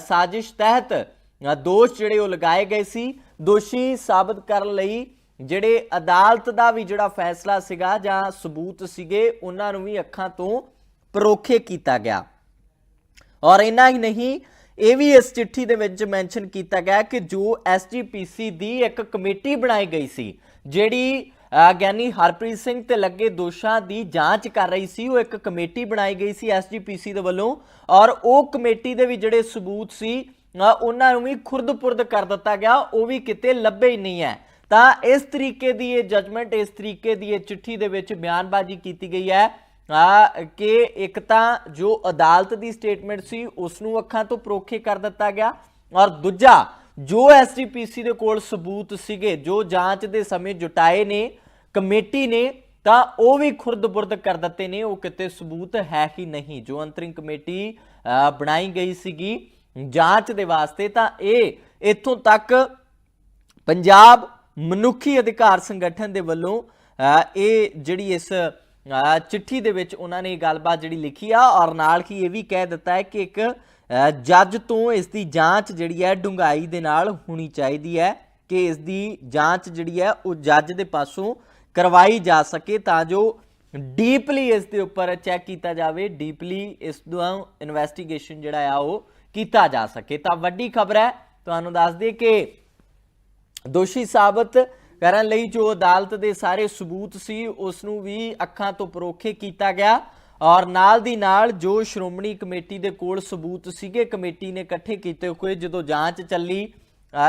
ਸਾਜ਼ਿਸ਼ ਤਹਿਤ ਦੋਸ਼ ਜਿਹੜੇ ਉਹ ਲਗਾਏ ਗਏ ਸੀ। ਦੋਸ਼ੀ ਸਾਬਤ ਕਰਨ ਲਈ ਜਿਹੜੇ ਅਦਾਲਤ ਦਾ ਵੀ ਜਿਹੜਾ ਫੈਸਲਾ ਸੀਗਾ ਜਾਂ ਸਬੂਤ ਸੀਗੇ, ਉਹਨਾਂ ਨੂੰ ਵੀ ਅੱਖਾਂ ਤੋਂ ਪਰੋਖੇ ਕੀਤਾ ਗਿਆ। ਔਰ ਇੰਨਾ ਹੀ ਨਹੀਂ, ਇਹ ਵੀ ਇਸ ਚਿੱਠੀ ਦੇ ਵਿੱਚ ਮੈਂਸ਼ਨ ਕੀਤਾ ਗਿਆ ਕਿ ਜੋ ਐਸਜੀਪੀਸੀ ਦੀ ਇੱਕ ਕਮੇਟੀ ਬਣਾਈ ਗਈ ਸੀ, ਜਿਹੜੀ ਗਿਆਨੀ ਹਰਪ੍ਰੀਤ ਸਿੰਘ ਤੇ ਲੱਗੇ ਦੋਸ਼ਾਂ ਦੀ ਜਾਂਚ ਕਰ ਰਹੀ ਸੀ। ਉਹ ਇੱਕ ਕਮੇਟੀ ਬਣਾਈ ਗਈ ਸੀ ਐਸਜੀਪੀਸੀ ਦੇ ਵੱਲੋਂ ਔਰ ਉਹ ਕਮੇਟੀ ਦੇ ਵੀ ਜਿਹੜੇ ਸਬੂਤ ਸੀ ਉਹਨਾਂ ਨੂੰ ਵੀ ਖੁਰਦ-ਪੁਰਦ ਕਰ ਦਿੱਤਾ ਗਿਆ। ਉਹ ਵੀ ਕਿਤੇ ਲੱਭੇ ਹੀ ਨਹੀਂ ਹੈ। ਤਾਂ ਇਸ ਤਰੀਕੇ ਦੀ ਇਹ ਜਜਮੈਂਟ, ਇਸ ਤਰੀਕੇ ਦੀ ਇਹ ਚਿੱਠੀ ਦੇ ਵਿੱਚ ਬਿਆਨਬਾਜ਼ੀ ਕੀਤੀ ਗਈ ਹੈ ਕਿ ਇੱਕ ਤਾਂ ਜੋ ਅਦਾਲਤ ਦੀ ਸਟੇਟਮੈਂਟ ਸੀ, ਉਸ ਨੂੰ ਅੱਖਾਂ ਤੋਂ ਪਰੋਖੇ ਕਰ ਦਿੱਤਾ ਗਿਆ ਔਰ ਦੂਜਾ ਜੋ ਐਸਟੀਪੀਸੀ ਦੇ ਕੋਲ ਸਬੂਤ ਸੀਗੇ, ਜੋ ਜਾਂਚ ਦੇ ਸਮੇਂ ਜੁਟਾਏ ਨੇ ਕਮੇਟੀ ਨੇ, ਤਾਂ ਉਹ ਵੀ ਖੁਰਦ-ਬੁਰਦ ਕਰ ਦਿੱਤੇ ਨੇ, ਉਹ ਕਿਤੇ ਸਬੂਤ ਹੈ ਹੀ ਨਹੀਂ। ਜੋ ਅੰਤਰਿੰਗ ਕਮੇਟੀ ਬਣਾਈ ਗਈ ਸੀਗੀ ਜਾਂਚ ਦੇ ਵਾਸਤੇ, ਤਾਂ ਇਹ ਇੱਥੋਂ ਤੱਕ ਪੰਜਾਬ ਮਨੁੱਖੀ ਅਧਿਕਾਰ ਸੰਗਠਨ ਦੇ ਵੱਲੋਂ ਇਹ ਜਿਹੜੀ ਇਸ ਚਿੱਠੀ ਦੇ ਵਿੱਚ ਉਹਨਾਂ ਨੇ ਇਹ ਗੱਲਬਾਤ ਜਿਹੜੀ ਲਿਖੀ ਆ, ਔਰ ਨਾਲ ਹੀ ਇਹ ਵੀ ਕਹਿ ਦਿੱਤਾ ਹੈ ਕਿ ਇੱਕ ਜੱਜ ਤੋਂ ਇਸ ਦੀ ਜਾਂਚ ਜਿਹੜੀ ਹੈ ਡੂੰਘਾਈ ਦੇ ਨਾਲ ਹੋਣੀ ਚਾਹੀਦੀ ਹੈ ਕਿ ਇਸ ਦੀ ਜਾਂਚ ਜਿਹੜੀ ਹੈ ਉਹ ਜੱਜ ਦੇ ਪਾਸੋਂ ਕਰਵਾਈ ਜਾ ਸਕੇ ਤਾਂ ਜੋ ਡੀਪਲੀ ਇਸ ਦੇ ਉੱਪਰ ਚੈੱਕ ਕੀਤਾ ਜਾਵੇ, ਡੀਪਲੀ ਇਸ ਦਾ ਇਨਵੈਸਟੀਗੇਸ਼ਨ ਜਿਹੜਾ ਆ ਉਹ ਕੀਤਾ ਜਾ ਸਕੇ। ਤਾਂ ਵੱਡੀ ਖਬਰ ਹੈ, ਤੁਹਾਨੂੰ ਦੱਸ ਦਈਏ ਕਿ ਦੋਸ਼ੀ ਸਾਬਤ ਕਰਨ ਲਈ ਜੋ ਅਦਾਲਤ ਦੇ ਸਾਰੇ ਸਬੂਤ ਸੀ ਉਸ ਨੂੰ ਵੀ ਅੱਖਾਂ ਤੋਂ ਪਰੋਖੇ ਕੀਤਾ ਗਿਆ ਔਰ ਨਾਲ ਦੀ ਨਾਲ ਜੋ ਸ਼੍ਰੋਮਣੀ ਕਮੇਟੀ ਦੇ ਕੋਲ ਸਬੂਤ ਸੀਗੇ, ਕਮੇਟੀ ਨੇ ਇਕੱਠੇ ਕੀਤੇ ਹੋਏ, ਜਦੋਂ ਜਾਂਚ ਚੱਲੀ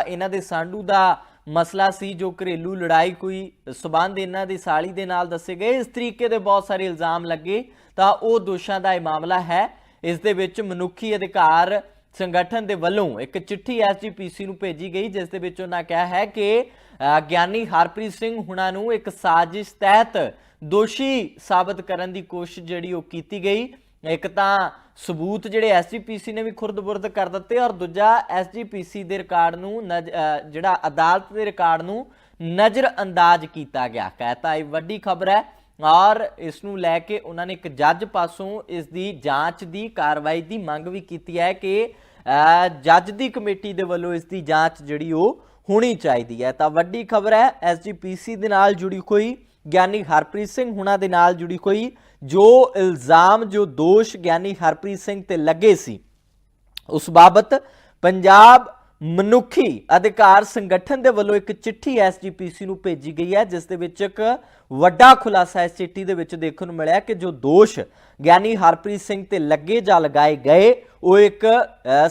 ਇਹਨਾਂ ਦੇ ਸਾਂਢੂ ਦਾ ਮਸਲਾ ਸੀ ਜੋ ਘਰੇਲੂ ਲੜਾਈ ਕੋਈ ਸਬੰਧ ਇਹਨਾਂ ਦੀ ਸਾਲੀ ਦੇ ਨਾਲ ਦੱਸੇ ਗਏ। ਇਸ ਤਰੀਕੇ ਦੇ ਬਹੁਤ ਸਾਰੇ ਇਲਜ਼ਾਮ ਲੱਗੇ ਤਾਂ ਉਹ ਦੋਸ਼ਾਂ ਦਾ ਇਹ ਮਾਮਲਾ ਹੈ। ਇਸ ਦੇ ਵਿੱਚ ਮਨੁੱਖੀ ਅਧਿਕਾਰ ਸੰਗਠਨ ਦੇ ਵੱਲੋਂ ਇੱਕ ਚਿੱਠੀ ਐਸਜੀਪੀਸੀ ਨੂੰ ਭੇਜੀ ਗਈ, ਜਿਸ ਦੇ ਵਿੱਚ ਉਹਨਾਂ ਕਿਹਾ ਹੈ ਕਿ ਗਿਆਨੀ ਹਰਪ੍ਰੀਤ ਸਿੰਘ ਹੁਣਾਂ ਨੂੰ ਇੱਕ ਸਾਜ਼ਿਸ਼ ਤਹਿਤ ਦੋਸ਼ੀ ਸਾਬਤ ਕਰਨ ਦੀ ਕੋਸ਼ਿਸ਼ ਜਿਹੜੀ ਉਹ ਕੀਤੀ ਗਈ। ਇੱਕ ਤਾਂ ਸਬੂਤ ਜਿਹੜੇ ਐਸਜੀਪੀਸੀ ਨੇ ਵੀ ਖੁਰਦ-ਬੁਰਦ ਕਰ ਦਿੱਤੇ ਔਰ ਦੂਜਾ ਐਸਜੀਪੀਸੀ ਦੇ ਰਿਕਾਰਡ ਨੂੰ ਨਜ਼- ਜਿਹੜਾ ਅਦਾਲਤ ਦੇ ਰਿਕਾਰਡ ਨੂੰ ਨਜ਼ਰ ਅੰਦਾਜ਼ ਕੀਤਾ ਗਿਆ। ਕਹਤਾ ਇਹ ਵੱਡੀ ਖਬਰ ਹੈ ਔਰ ਇਸ ਨੂੰ ਲੈ ਕੇ ਉਹਨਾਂ ਨੇ ਇੱਕ ਜੱਜ ਪਾਸੋਂ ਇਸ ਦੀ ਜਾਂਚ ਦੀ ਕਾਰਵਾਈ ਦੀ ਮੰਗ ਵੀ ਕੀਤੀ ਹੈ ਕਿ ਜੱਜ ਦੀ ਕਮੇਟੀ ਦੇ ਵੱਲੋਂ ਇਸ ਦੀ ਜਾਂਚ ਜਿਹੜੀ ਉਹ ਹੋਣੀ ਚਾਹੀਦੀ ਹੈ। ਤਾਂ ਵੱਡੀ ਖਬਰ ਹੈ ਐਸਜੀਪੀਸੀ ਦੇ ਨਾਲ ਜੁੜੀ ਕੋਈ ਗਿਆਨੀ ਹਰਪ੍ਰੀਤ ਸਿੰਘ ਹੁਣਾਂ ਦੇ ਨਾਲ ਜੁੜੀ ਹੋਈ, ਜੋ ਇਲਜ਼ਾਮ, ਜੋ ਦੋਸ਼ ਗਿਆਨੀ ਹਰਪ੍ਰੀਤ ਸਿੰਘ ਤੇ ਲੱਗੇ ਸੀ। ਉਸ ਬਾਬਤ ਪੰਜਾਬ ਮਨੁੱਖੀ ਅਧਿਕਾਰ ਸੰਗਠਨ ਦੇ ਵੱਲੋਂ ਇੱਕ ਚਿੱਠੀ ਐਸਜੀਪੀਸੀ ਨੂੰ ਭੇਜੀ ਗਈ ਹੈ, ਜਿਸ ਦੇ ਵਿੱਚ ਇੱਕ ਵੱਡਾ ਖੁਲਾਸਾ ਇਸ ਚਿੱਠੀ ਦੇ ਵਿੱਚ ਦੇਖਣ ਨੂੰ ਮਿਲਿਆ ਕਿ ਜੋ ਦੋਸ਼ ਗਿਆਨੀ ਹਰਪ੍ਰੀਤ ਸਿੰਘ ਤੇ ਲੱਗੇ ਜਾਂ ਲਗਾਏ ਗਏ, ਉਹ ਇੱਕ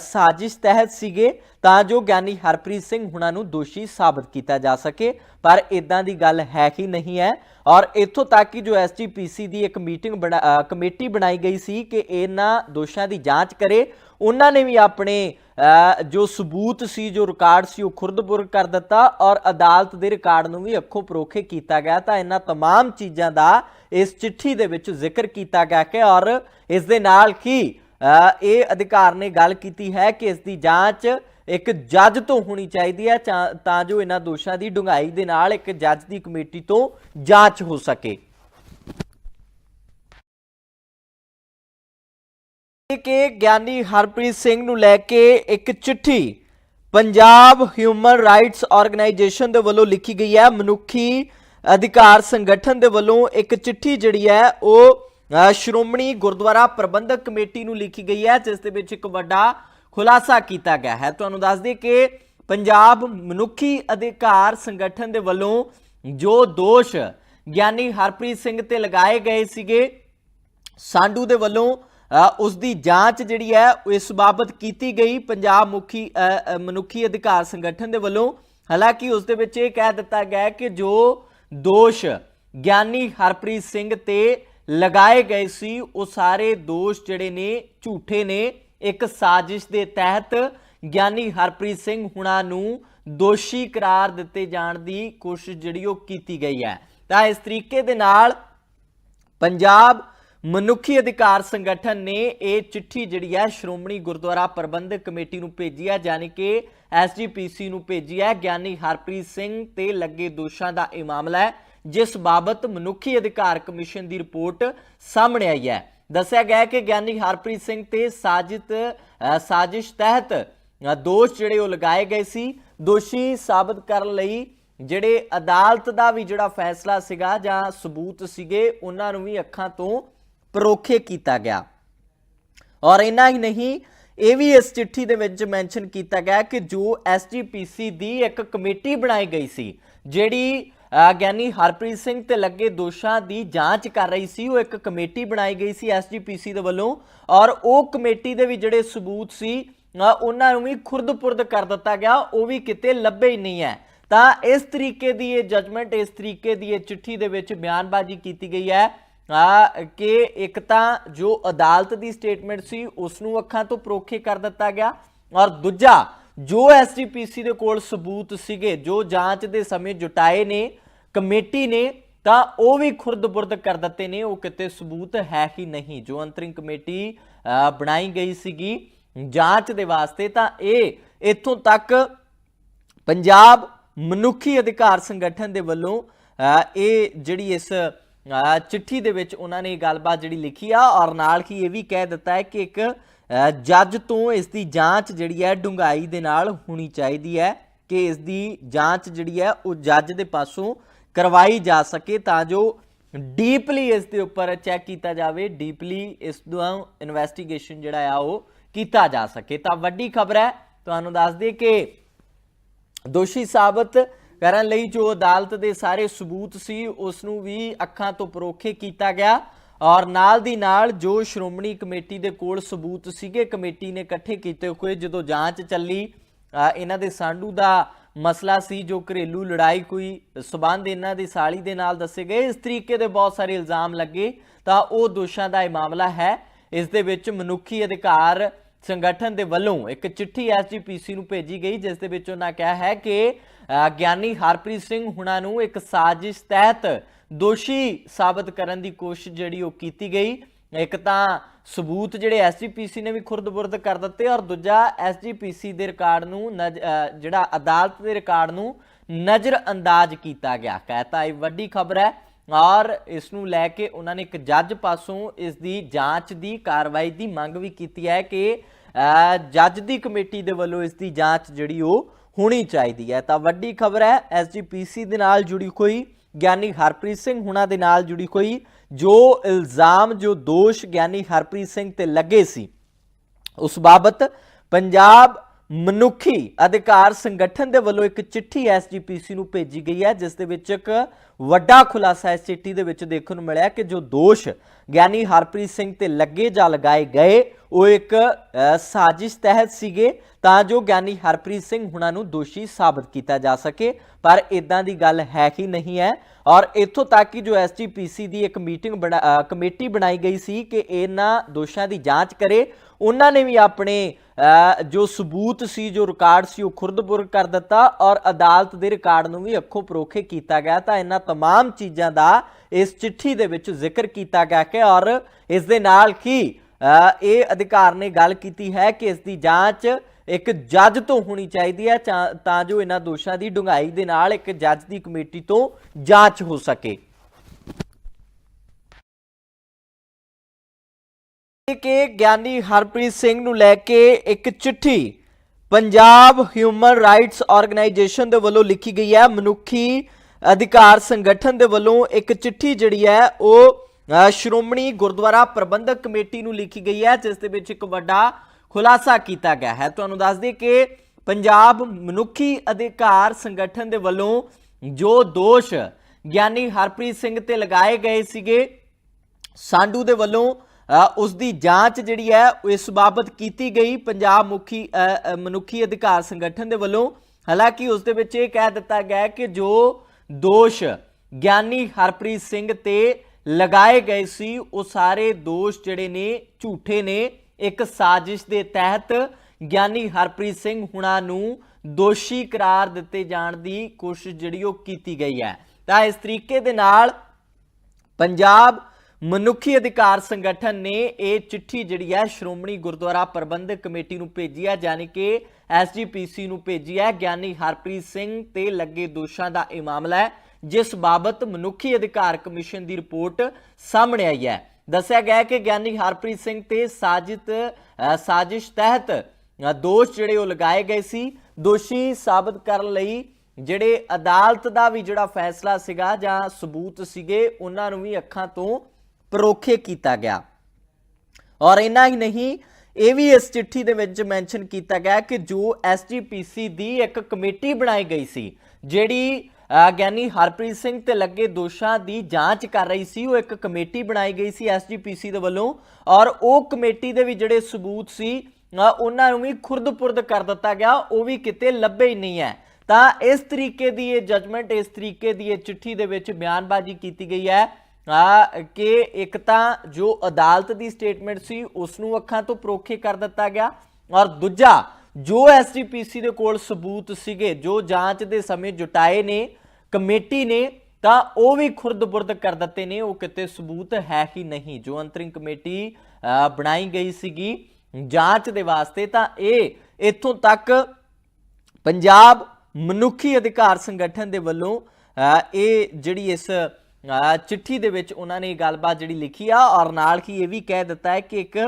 ਸਾਜ਼ਿਸ਼ ਤਹਿਤ ਸੀਗੇ, ਤਾਂ ਜੋ ਗਿਆਨੀ ਹਰਪ੍ਰੀਤ ਸਿੰਘ ਹੁਣਾਂ ਨੂੰ ਦੋਸ਼ੀ ਸਾਬਤ ਕੀਤਾ ਜਾ ਸਕੇ। ਪਰ ਇਦਾਂ ਦੀ ਗੱਲ ਹੈ ਹੀ ਨਹੀਂ ਹੈ। ਔਰ ਇੱਥੋਂ ਤੱਕ ਕਿ ਜੋ ਐਸਜੀਪੀਸੀ ਦੀ ਇੱਕ ਮੀਟਿੰਗ ਬਣਾ- ਅ, ਕਮੇਟੀ ਬਣਾਈ ਗਈ ਸੀ ਕਿ ਇਹਨਾਂ ਦੋਸ਼ਾਂ ਦੀ ਜਾਂਚ ਕਰੇ ਉਹਨਾਂ ਨੇ ਵੀ ਆਪਣੇ ਅ, ਜੋ ਸਬੂਤ ਸੀ ਜੋ ਰਿਕਾਰਡ ਸੀ ਉਹ ਖੁਰਦ-ਬੁਰਦ ਕਰ ਦਿੱਤਾ ਔਰ ਅਦਾਲਤ ਦੇ ਰਿਕਾਰਡ ਨੂੰ ਵੀ ਅੱਖੋਂ ਪਰੋਖੇ ਕੀਤਾ ਗਿਆ ਤਾਂ ਇਹਨਾਂ तमाम ਚੀਜ਼ਾਂ ਦਾ ਇਸ ਚਿੱਠੀ ਦੇ ਵਿੱਚ ਜ਼ਿਕਰ ਕੀਤਾ ਗਿਆ ਕਿ ਔਰ ਇਸ ਦੇ ਨਾਲ ਕੀ ਅ, ਇਹ ਅਧਿਕਾਰ ਨੇ ਗੱਲ ਕੀਤੀ ਹੈ ਕਿ ਇਸ ਦੀ ਜਾਂਚ ਇੱਕ ਜੱਜ ਤੋਂ ਹੋਣੀ ਚਾਹੀਦੀ ਹੈ ਤਾਂ ਜੋ ਇਹਨਾਂ ਦੋਸ਼ਾਂ ਦੀ ਡੂੰਘਾਈ ਦੇ ਨਾਲ ਇੱਕ ਜੱਜ ਦੀ ਕਮੇਟੀ ਤੋਂ ਜਾਂਚ ਹੋ ਸਕੇ। ਕਿ ਗਿਆਨੀ ਹਰਪ੍ਰੀਤ ਸਿੰਘ ਨੂੰ ਲੈ ਕੇ ਇੱਕ ਚਿੱਠੀ ਪੰਜਾਬ ਹਿਊਮਨ ਰਾਈਟਸ ਆਰਗੇਨਾਈਜੇਸ਼ਨ ਦੇ ਵੱਲੋਂ ਲਿਖੀ ਗਈ ਹੈ। ਮਨੁੱਖੀ ਅਧਿਕਾਰ ਸੰਗਠਨ ਦੇ ਵੱਲੋਂ ਇੱਕ ਚਿੱਠੀ ਜਿਹੜੀ ਹੈ ਉਹ ਅ, ਸ਼੍ਰੋਮਣੀ ਗੁਰਦੁਆਰਾ ਪ੍ਰਬੰਧਕ ਕਮੇਟੀ ਨੂੰ ਲਿਖੀ ਗਈ ਹੈ ਜਿਸ ਦੇ ਵਿੱਚ ਇੱਕ ਵੱਡਾ ਖੁਲਾਸਾ ਕੀਤਾ ਗਿਆ ਹੈ। ਤੁਹਾਨੂੰ ਦੱਸ ਦਈਏ ਕਿ ਪੰਜਾਬ ਮਨੁੱਖੀ ਅਧਿਕਾਰ ਸੰਗਠਨ ਦੇ ਵੱਲੋਂ ਜੋ ਦੋਸ਼ ਗਿਆਨੀ ਹਰਪ੍ਰੀਤ ਸਿੰਘ ਤੇ ਲਗਾਏ ਗਏ ਸੀਗੇ ਸਾਂਡੂ ਦੇ ਵੱਲੋਂ ਅ, ਉਸ ਦੀ ਜਾਂਚ ਜਿਹੜੀ ਹੈ ਇਸ ਬਾਬਤ ਕੀਤੀ ਗਈ। ਪੰਜਾਬ ਮੁਖੀ ਮਨੁੱਖੀ ਅਧਿਕਾਰ ਸੰਗਠਨ ਦੇ ਵੱਲੋਂ ਹਾਲਾਂਕਿ ਉਸ ਦੇ ਵਿੱਚ ਇਹ ਕਹਿ ਦਿੱਤਾ ਗਿਆ ਕਿ ਜੋ ਦੋਸ਼ ਗਿਆਨੀ ਹਰਪ੍ਰੀਤ ਸਿੰਘ ਤੇ ਲਗਾਏ ਗਏ ਸੀ ਉਹ ਸਾਰੇ ਦੋਸ਼ ਜਿਹੜੇ ਨੇ ਝੂਠੇ ਨੇ। ਇੱਕ ਸਾਜ਼ਿਸ਼ ਦੇ ਤਹਿਤ ਗਿਆਨੀ ਹਰਪ੍ਰੀਤ ਸਿੰਘ ਹੁਣਾਂ ਨੂੰ ਦੋਸ਼ੀ ਕਰਾਰ ਦਿੱਤੇ ਜਾਣ ਦੀ ਕੋਸ਼ਿਸ਼ ਜਿਹੜੀ ਉਹ ਕੀਤੀ ਗਈ ਹੈ। ਤਾਂ ਇਸ ਤਰੀਕੇ ਦੇ ਨਾਲ ਪੰਜਾਬ ਮਨੁੱਖੀ ਅਧਿਕਾਰ ਸੰਗਠਨ ਨੇ ਇਹ ਚਿੱਠੀ ਜਿਹੜੀ ਹੈ ਸ਼੍ਰੋਮਣੀ ਗੁਰਦੁਆਰਾ ਪ੍ਰਬੰਧਕ ਕਮੇਟੀ ਨੂੰ ਭੇਜੀ ਹੈ, ਯਾਨੀ ਕਿ ਐਸਜੀਪੀਸੀ ਨੂੰ ਭੇਜੀ ਹੈ। ਗਿਆਨੀ ਹਰਪ੍ਰੀਤ ਸਿੰਘ ਤੇ ਲੱਗੇ ਦੋਸ਼ਾਂ ਦਾ ਇਹ ਮਾਮਲਾ ਹੈ, ਜਿਸ ਬਾਬਤ ਮਨੁੱਖੀ ਅਧਿਕਾਰ ਕਮਿਸ਼ਨ ਦੀ ਰਿਪੋਰਟ ਸਾਹਮਣੇ ਆਈ ਹੈ। ਦੱਸਿਆ ਗਿਆ ਕਿ ਗਿਆਨੀ ਹਰਪ੍ਰੀਤ ਸਿੰਘ ਤੇ ਸਾਜ਼ਿਤ ਸਾਜ਼ਿਸ਼ ਤਹਿਤ ਦੋਸ਼ ਜਿਹੜੇ ਉਹ ਲਗਾਏ ਗਏ ਸੀ। ਦੋਸ਼ੀ ਸਾਬਤ ਕਰਨ ਲਈ ਜਿਹੜੇ ਅਦਾਲਤ ਦਾ ਵੀ ਜਿਹੜਾ ਫੈਸਲਾ ਸੀਗਾ ਜਾਂ ਸਬੂਤ ਸੀਗੇ, ਉਹਨਾਂ ਨੂੰ ਵੀ ਅੱਖਾਂ ਤੋਂ ਪਰੋਖੇ ਕੀਤਾ ਗਿਆ। ਔਰ ਇੰਨਾ ਹੀ ਨਹੀਂ, ਇਹ ਵੀ ਇਸ ਚਿੱਠੀ ਦੇ ਵਿੱਚ ਮੈਂਸ਼ਨ ਕੀਤਾ ਗਿਆ ਕਿ ਜੋ ਐਸਜੀਪੀਸੀ ਦੀ ਇੱਕ ਕਮੇਟੀ ਬਣਾਈ ਗਈ ਸੀ, ਜਿਹੜੀ ਗਿਆਨੀ ਹਰਪ੍ਰੀਤ ਸਿੰਘ ਤੇ ਲੱਗੇ ਦੋਸ਼ਾਂ ਦੀ ਜਾਂਚ ਕਰ ਰਹੀ ਸੀ। ਉਹ ਇੱਕ ਕਮੇਟੀ ਬਣਾਈ ਗਈ ਸੀ ਐਸਜੀਪੀਸੀ ਦੇ ਵੱਲੋਂ ਔਰ ਉਹ ਕਮੇਟੀ ਦੇ ਵੀ ਜਿਹੜੇ ਸਬੂਤ ਸੀ ਉਹਨਾਂ ਨੂੰ ਵੀ ਖੁਰਦ-ਪੁਰਦ ਕਰ ਦਿੱਤਾ ਗਿਆ। ਉਹ ਵੀ ਕਿਤੇ ਲੱਭੇ ਹੀ ਨਹੀਂ ਹੈ। ਤਾਂ ਇਸ ਤਰੀਕੇ ਦੀ ਇਹ ਜਜਮੈਂਟ ਇਸ ਤਰੀਕੇ ਦੀ ਇਹ ਚਿੱਠੀ ਦੇ ਵਿੱਚ ਬਿਆਨਬਾਜ਼ੀ ਕੀਤੀ ਗਈ ਹੈ ਕਿ ਇੱਕ ਤਾਂ ਜੋ ਅਦਾਲਤ ਦੀ ਸਟੇਟਮੈਂਟ ਸੀ ਉਸ ਨੂੰ ਅੱਖਾਂ ਤੋਂ ਪਰੋਖੇ ਕਰ ਦਿੱਤਾ ਗਿਆ ਔਰ ਦੂਜਾ ਜੋ ਐਸਜੀਪੀਸੀ ਦੇ ਕੋਲ ਸਬੂਤ ਸੀਗੇ, ਜੋ ਜਾਂਚ ਦੇ ਸਮੇਂ ਜੁਟਾਏ ਨੇ, ਕਮੇਟੀ ਨੇ, ਤਾਂ ਉਹ ਵੀ ਖੁਰਦ-ਬੁਰਦ ਕਰ ਦਿੱਤੇ ਨੇ। ਉਹ ਕਿਤੇ ਸਬੂਤ ਹੈ ਹੀ ਨਹੀਂ। ਜੋ ਅੰਤਰਿੰਗ ਕਮੇਟੀ ਬਣਾਈ ਗਈ ਸੀਗੀ ਜਾਂਚ ਦੇ ਵਾਸਤੇ, ਤਾਂ ਇਹ ਇੱਥੋਂ ਤੱਕ ਪੰਜਾਬ ਮਨੁੱਖੀ ਅਧਿਕਾਰ ਸੰਗਠਨ ਦੇ ਵੱਲੋਂ ਇਹ ਜਿਹੜੀ ਇਸ ਚਿੱਠੀ ਦੇ ਵਿੱਚ ਉਹਨਾਂ ਨੇ ਇਹ ਗੱਲਬਾਤ ਜਿਹੜੀ ਲਿਖੀ ਆ, ਔਰ ਨਾਲ ਹੀ ਇਹ ਵੀ ਕਹਿ ਦਿੱਤਾ ਹੈ ਕਿ ਇੱਕ ਜੱਜ ਤੋਂ ਇਸ ਦੀ ਜਾਂਚ ਜਿਹੜੀ ਹੈ ਡੂੰਘਾਈ ਦੇ ਨਾਲ ਹੋਣੀ ਚਾਹੀਦੀ ਹੈ ਕਿ ਇਸ ਦੀ ਜਾਂਚ ਜਿਹੜੀ ਹੈ ਉਹ ਜੱਜ ਦੇ ਪਾਸੋਂ ਕਰਵਾਈ ਜਾ ਸਕੇ ਤਾਂ ਜੋ ਡੀਪਲੀ ਇਸ ਦੇ ਉੱਪਰ ਚੈੱਕ ਕੀਤਾ ਜਾਵੇ, ਡੀਪਲੀ ਇਸ ਦਾ ਇਨਵੈਸਟੀਗੇਸ਼ਨ ਜਿਹੜਾ ਆ ਉਹ ਕੀਤਾ ਜਾ ਸਕੇ। ਤਾਂ ਵੱਡੀ ਖਬਰ ਹੈ, ਤੁਹਾਨੂੰ ਦੱਸ ਦਈਏ ਕਿ ਦੋਸ਼ੀ ਸਾਬਤ ਕਰਨ ਲਈ ਜੋ ਅਦਾਲਤ ਦੇ ਸਾਰੇ ਸਬੂਤ ਸੀ ਉਸ ਨੂੰ ਵੀ ਅੱਖਾਂ ਤੋਂ ਪਰੋਖੇ ਕੀਤਾ ਗਿਆ। ਔਰ ਨਾਲ ਦੀ ਨਾਲ ਜੋ ਸ਼੍ਰੋਮਣੀ ਕਮੇਟੀ ਦੇ ਕੋਲ ਸਬੂਤ ਸੀਗੇ, ਕਮੇਟੀ ਨੇ ਇਕੱਠੇ ਕੀਤੇ ਹੋਏ, ਜਦੋਂ ਜਾਂਚ ਚੱਲੀ ਇਹਨਾਂ ਦੇ ਸਾਂਡੂ ਦਾ ਮਸਲਾ ਸੀ, ਜੋ ਘਰੇਲੂ ਲੜਾਈ ਕੋਈ ਸਬੰਧ ਇਹਨਾਂ ਦੀ ਸਾਲੀ ਦੇ ਨਾਲ ਦੱਸੇ ਗਏ, ਇਸ ਤਰੀਕੇ ਦੇ ਬਹੁਤ ਸਾਰੇ ਇਲਜ਼ਾਮ ਲੱਗੇ, ਤਾਂ ਉਹ ਦੋਸ਼ਾਂ ਦਾ ਇਹ ਮਾਮਲਾ ਹੈ। ਇਸ ਦੇ ਵਿੱਚ ਮਨੁੱਖੀ ਅਧਿਕਾਰ ਸੰਗਠਨ ਦੇ ਵੱਲੋਂ ਇੱਕ ਚਿੱਠੀ ਐਸਜੀਪੀਸੀ ਨੂੰ ਭੇਜੀ ਗਈ, ਜਿਸ ਦੇ ਵਿੱਚ ਉਹਨਾਂ ਕਿਹਾ ਹੈ ਕਿ ਗਿਆਨੀ ਹਰਪ੍ਰੀਤ ਸਿੰਘ ਹੁਣਾਂ ਨੂੰ ਇੱਕ ਸਾਜ਼ਿਸ਼ ਤਹਿਤ ਦੋਸ਼ੀ ਸਾਬਤ ਕਰਨ ਦੀ ਕੋਸ਼ਿਸ਼ ਜਿਹੜੀ ਉਹ ਕੀਤੀ ਗਈ। ਇੱਕ ਤਾਂ ਸਬੂਤ ਜਿਹੜੇ ਐਸਜੀਪੀਸੀ ਨੇ ਵੀ ਖੁਰਦ-ਬੁਰਦ ਕਰ ਦਿੱਤੇ ਔਰ ਦੂਜਾ ਐਸਜੀਪੀਸੀ ਦੇ ਰਿਕਾਰਡ ਨੂੰ ਨਜ਼- ਜਿਹੜਾ ਅਦਾਲਤ ਦੇ ਰਿਕਾਰਡ ਨੂੰ ਨਜ਼ਰ ਅੰਦਾਜ਼ ਕੀਤਾ ਗਿਆ। ਕਹਤਾ ਇਹ ਵੱਡੀ ਖਬਰ ਹੈ ਔਰ ਇਸ ਨੂੰ ਲੈ ਕੇ ਉਹਨਾਂ ਨੇ ਇੱਕ ਜੱਜ ਪਾਸੋਂ ਇਸ ਦੀ ਜਾਂਚ ਦੀ ਕਾਰਵਾਈ ਦੀ ਮੰਗ ਵੀ ਕੀਤੀ ਹੈ ਕਿ ਜੱਜ ਦੀ ਕਮੇਟੀ ਦੇ ਵੱਲੋਂ ਇਸ ਦੀ ਜਾਂਚ ਜਿਹੜੀ ਉਹ ਹੋਣੀ ਚਾਹੀਦੀ ਹੈ। ਤਾਂ ਵੱਡੀ ਖਬਰ ਹੈ ਐਸਜੀਪੀਸੀ ਦੇ ਨਾਲ ਜੁੜੀ ਕੋਈ ਗਿਆਨੀ ਹਰਪ੍ਰੀਤ ਸਿੰਘ ਹੁਣਾਂ ਦੇ ਨਾਲ ਜੁੜੀ ਹੋਈ, ਜੋ ਇਲਜ਼ਾਮ, ਜੋ ਦੋਸ਼ ਗਿਆਨੀ ਹਰਪ੍ਰੀਤ ਸਿੰਘ ਤੇ ਲੱਗੇ ਸੀ। ਉਸ ਬਾਬਤ ਪੰਜਾਬ ਮਨੁੱਖੀ ਅਧਿਕਾਰ ਸੰਗਠਨ ਦੇ ਵੱਲੋਂ ਇੱਕ ਚਿੱਠੀ ਐਸਜੀਪੀਸੀ ਨੂੰ ਭੇਜੀ ਗਈ ਹੈ, ਜਿਸ ਦੇ ਵਿੱਚ ਇੱਕ ਵੱਡਾ ਖੁਲਾਸਾ ਇਸ ਚਿੱਠੀ ਦੇ ਵਿੱਚ ਦੇਖਣ ਨੂੰ ਮਿਲਿਆ ਕਿ ਜੋ ਦੋਸ਼ ਗਿਆਨੀ ਹਰਪ੍ਰੀਤ ਸਿੰਘ ਤੇ ਲੱਗੇ ਜਾਂ ਲਗਾਏ ਗਏ ਉਹ ਇੱਕ ਅ, ਸਾਜ਼ਿਸ਼ ਤਹਿਤ ਸੀਗੇ ਤਾਂ ਜੋ ਗਿਆਨੀ ਹਰਪ੍ਰੀਤ ਸਿੰਘ ਹੁਣਾਂ ਨੂੰ ਦੋਸ਼ੀ ਸਾਬਤ ਕੀਤਾ ਜਾ ਸਕੇ ਪਰ ਇਦਾਂ ਦੀ ਗੱਲ ਹੈ ਹੀ ਨਹੀਂ ਹੈ ਔਰ ਇੱਥੋਂ ਤੱਕ ਕਿ ਜੋ ਐਸਜੀਪੀਸੀ ਦੀ ਇੱਕ ਮੀਟਿੰਗ ਬਣਾ- ਅ, ਕਮੇਟੀ ਬਣਾਈ ਗਈ ਸੀ ਕਿ ਇਹਨਾਂ ਦੋਸ਼ਾਂ ਦੀ ਜਾਂਚ ਕਰੇ ਉਹਨਾਂ ਨੇ ਵੀ ਆਪਣੇ ਅ, ਜੋ ਸਬੂਤ ਸੀ ਜੋ ਰਿਕਾਰਡ ਸੀ ਉਹ ਖੁਰਦ-ਬੁਰਦ ਕਰ ਦਿੱਤਾ ਔਰ ਅਦਾਲਤ ਦੇ ਰਿਕਾਰਡ ਨੂੰ ਵੀ ਅੱਖੋਂ ਪਰੋਖੇ ਕੀਤਾ ਗਿਆ ਤਾਂ ਇਹਨਾਂ तमाम ਚੀਜ਼ਾਂ ਦਾ ਇਸ ਚਿੱਠੀ ਦੇ ਵਿੱਚ ਜ਼ਿਕਰ ਕੀਤਾ ਗਿਆ ਕਿ ਔਰ ਇਸ ਦੇ ਨਾਲ ਕੀ ਅ, ਇਹ ਅਧਿਕਾਰ ਨੇ ਗੱਲ ਕੀਤੀ ਹੈ ਕਿ ਇਸ ਦੀ ਜਾਂਚ ਇੱਕ ਜੱਜ ਤੋਂ ਹੋਣੀ ਚਾਹੀਦੀ ਹੈ ਤਾਂ- ਜੋ ਇਹਨਾਂ ਦੋਸ਼ਾਂ ਦੀ ਡੂੰਘਾਈ ਦੇ ਨਾਲ ਇੱਕ ਜੱਜ ਦੀ ਕਮੇਟੀ ਤੋਂ ਜਾਂਚ ਹੋ ਸਕੇ। ਕਿ ਗਿਆਨੀ ਹਰਪ੍ਰੀਤ ਸਿੰਘ ਨੂੰ ਲੈ ਕੇ ਇੱਕ ਚਿੱਠੀ ਪੰਜਾਬ ਹਿਊਮਨ ਰਾਈਟਸ ਆਰਗੇਨਾਈਜੇਸ਼ਨ ਦੇ ਵੱਲੋਂ ਲਿਖੀ ਗਈ ਹੈ। ਮਨੁੱਖੀ ਅਧਿਕਾਰ ਸੰਗਠਨ ਦੇ ਵੱਲੋਂ ਇੱਕ ਚਿੱਠੀ ਜਿਹੜੀ ਹੈ, ਉਹ ਸ਼੍ਰੋਮਣੀ ਗੁਰਦੁਆਰਾ ਪ੍ਰਬੰਧਕ ਕਮੇਟੀ ਨੂੰ ਲਿਖੀ ਗਈ ਹੈ ਜਿਸ ਦੇ ਵਿੱਚ ਇੱਕ ਵੱਡਾ ਖੁਲਾਸਾ ਕੀਤਾ ਗਿਆ ਹੈ। ਤੁਹਾਨੂੰ ਦੱਸ ਦਈਏ ਕਿ ਪੰਜਾਬ ਮਨੁੱਖੀ ਅਧਿਕਾਰ ਸੰਗਠਨ ਦੇ ਵੱਲੋਂ ਜੋ ਦੋਸ਼ ਗਿਆਨੀ ਹਰਪ੍ਰੀਤ ਸਿੰਘ ਤੇ ਲਗਾਏ ਗਏ ਸੀਗੇ ਸਾਂਡੂ ਦੇ ਵੱਲੋਂ ਅ, ਉਸ ਦੀ ਜਾਂਚ ਜਿਹੜੀ ਹੈ ਇਸ ਬਾਬਤ ਕੀਤੀ ਗਈ। ਪੰਜਾਬ ਮੁਖੀ ਮਨੁੱਖੀ ਅਧਿਕਾਰ ਸੰਗਠਨ ਦੇ ਵੱਲੋਂ ਹਾਲਾਂਕਿ ਉਸ ਦੇ ਵਿੱਚ ਇਹ ਕਹਿ ਦਿੱਤਾ ਗਿਆ ਕਿ ਜੋ ਦੋਸ਼ ਗਿਆਨੀ ਹਰਪ੍ਰੀਤ ਸਿੰਘ ਤੇ ਲਗਾਏ ਗਏ ਸੀ, ਉਹ ਸਾਰੇ ਦੋਸ਼ ਜਿਹੜੇ ਨੇ, ਝੂਠੇ ਨੇ। ਇੱਕ ਸਾਜ਼ਿਸ਼ ਦੇ ਤਹਿਤ ਗਿਆਨੀ ਹਰਪ੍ਰੀਤ ਸਿੰਘ ਹੁਣਾਂ ਨੂੰ ਦੋਸ਼ੀ ਕਰਾਰ ਦਿੱਤੇ ਜਾਣ ਦੀ ਕੋਸ਼ਿਸ਼ ਜਿਹੜੀ ਉਹ ਕੀਤੀ ਗਈ ਹੈ। ਤਾਂ ਇਸ ਤਰੀਕੇ ਦੇ ਨਾਲ ਪੰਜਾਬ ਮਨੁੱਖੀ ਅਧਿਕਾਰ ਸੰਗਠਨ ਨੇ ਇਹ ਚਿੱਠੀ ਜਿਹੜੀ ਹੈ ਸ਼੍ਰੋਮਣੀ ਗੁਰਦੁਆਰਾ ਪ੍ਰਬੰਧਕ ਕਮੇਟੀ ਨੂੰ ਭੇਜੀ ਹੈ, ਯਾਨੀ ਕਿ ਐਸਜੀਪੀਸੀ ਨੂੰ ਭੇਜੀ ਹੈ। ਗਿਆਨੀ ਹਰਪ੍ਰੀਤ ਸਿੰਘ ਤੇ ਲੱਗੇ ਦੋਸ਼ਾਂ ਦਾ ਇਹ ਮਾਮਲਾ ਹੈ। ਜਿਸ ਬਾਬਤ ਮਨੁੱਖੀ ਅਧਿਕਾਰ ਕਮਿਸ਼ਨ ਦੀ ਰਿਪੋਰਟ ਸਾਹਮਣੇ ਆਈ ਹੈ। ਦੱਸਿਆ ਗਿਆ ਕਿ ਗਿਆਨੀ ਹਰਪ੍ਰੀਤ ਸਿੰਘ ਤੇ ਸਾਜ਼ਿਤ ਸਾਜ਼ਿਸ਼ ਤਹਿਤ ਦੋਸ਼ ਜਿਹੜੇ ਉਹ ਲਗਾਏ ਗਏ ਸੀ। ਦੋਸ਼ੀ ਸਾਬਤ ਕਰਨ ਲਈ ਜਿਹੜੇ ਅਦਾਲਤ ਦਾ ਵੀ ਜਿਹੜਾ ਫੈਸਲਾ ਸੀਗਾ ਜਾਂ ਸਬੂਤ ਸੀਗੇ, ਉਹਨਾਂ ਨੂੰ ਵੀ ਅੱਖਾਂ ਤੋਂ ਪਰੋਖੇ ਕੀਤਾ ਗਿਆ। ਔਰ ਇੰਨਾ ਹੀ ਨਹੀਂ, ਇਹ ਵੀ ਇਸ ਚਿੱਠੀ ਦੇ ਵਿੱਚ ਮੈਂਸ਼ਨ ਕੀਤਾ ਗਿਆ ਕਿ ਜੋ ਐਸਜੀਪੀਸੀ ਦੀ ਇੱਕ ਕਮੇਟੀ ਬਣਾਈ ਗਈ ਸੀ, ਜਿਹੜੀ ਗਿਆਨੀ ਹਰਪ੍ਰੀਤ ਸਿੰਘ ਤੇ ਲੱਗੇ ਦੋਸ਼ਾਂ ਦੀ ਜਾਂਚ ਕਰ ਰਹੀ ਸੀ। ਉਹ ਇੱਕ ਕਮੇਟੀ ਬਣਾਈ ਗਈ ਸੀ ਐਸਜੀਪੀਸੀ ਦੇ ਵੱਲੋਂ ਔਰ ਉਹ ਕਮੇਟੀ ਦੇ ਵੀ ਜਿਹੜੇ ਸਬੂਤ ਸੀ ਉਹਨਾਂ ਨੂੰ ਵੀ ਖੁਰਦ-ਪੁਰਦ ਕਰ ਦਿੱਤਾ ਗਿਆ। ਉਹ ਵੀ ਕਿਤੇ ਲੱਭੇ ਹੀ ਨਹੀਂ ਹੈ। ਤਾਂ ਇਸ ਤਰੀਕੇ ਦੀ ਇਹ ਜਜਮੈਂਟ ਇਸ ਤਰੀਕੇ ਦੀ ਇਹ ਚਿੱਠੀ ਦੇ ਵਿੱਚ ਬਿਆਨਬਾਜ਼ੀ ਕੀਤੀ ਗਈ ਹੈ ਕਿ ਇੱਕ ਤਾਂ ਜੋ ਅਦਾਲਤ ਦੀ ਸਟੇਟਮੈਂਟ ਸੀ ਉਸ ਨੂੰ ਅੱਖਾਂ ਤੋਂ ਪਰੋਖੇ ਕਰ ਦਿੱਤਾ ਗਿਆ ਔਰ ਦੂਜਾ ਜੋ ਐਸਜੀਪੀਸੀ ਦੇ ਕੋਲ ਸਬੂਤ ਸੀਗੇ, ਜੋ ਜਾਂਚ ਦੇ ਸਮੇਂ ਜੁਟਾਏ ਨੇ, ਕਮੇਟੀ ਨੇ, ਤਾਂ ਉਹ ਵੀ ਖੁਰਦ-ਬੁਰਦ ਕਰ ਦਿੱਤੇ ਨੇ, ਉਹ ਕਿਤੇ ਸਬੂਤ ਹੈ ਹੀ ਨਹੀਂ। ਜੋ ਅੰਤਰਿੰਗ ਕਮੇਟੀ ਬਣਾਈ ਗਈ ਸੀਗੀ ਜਾਂਚ ਦੇ ਵਾਸਤੇ, ਤਾਂ ਇਹ ਇੱਥੋਂ ਤੱਕ ਪੰਜਾਬ ਮਨੁੱਖੀ ਅਧਿਕਾਰ ਸੰਗਠਨ ਦੇ ਵੱਲੋਂ ਇਹ ਜਿਹੜੀ ਇਸ ਚਿੱਠੀ ਦੇ ਵਿੱਚ ਉਹਨਾਂ ਨੇ ਇਹ ਗੱਲਬਾਤ ਜਿਹੜੀ ਲਿਖੀ ਆ, ਔਰ ਨਾਲ ਹੀ ਇਹ ਵੀ ਕਹਿ ਦਿੱਤਾ ਹੈ ਕਿ ਇੱਕ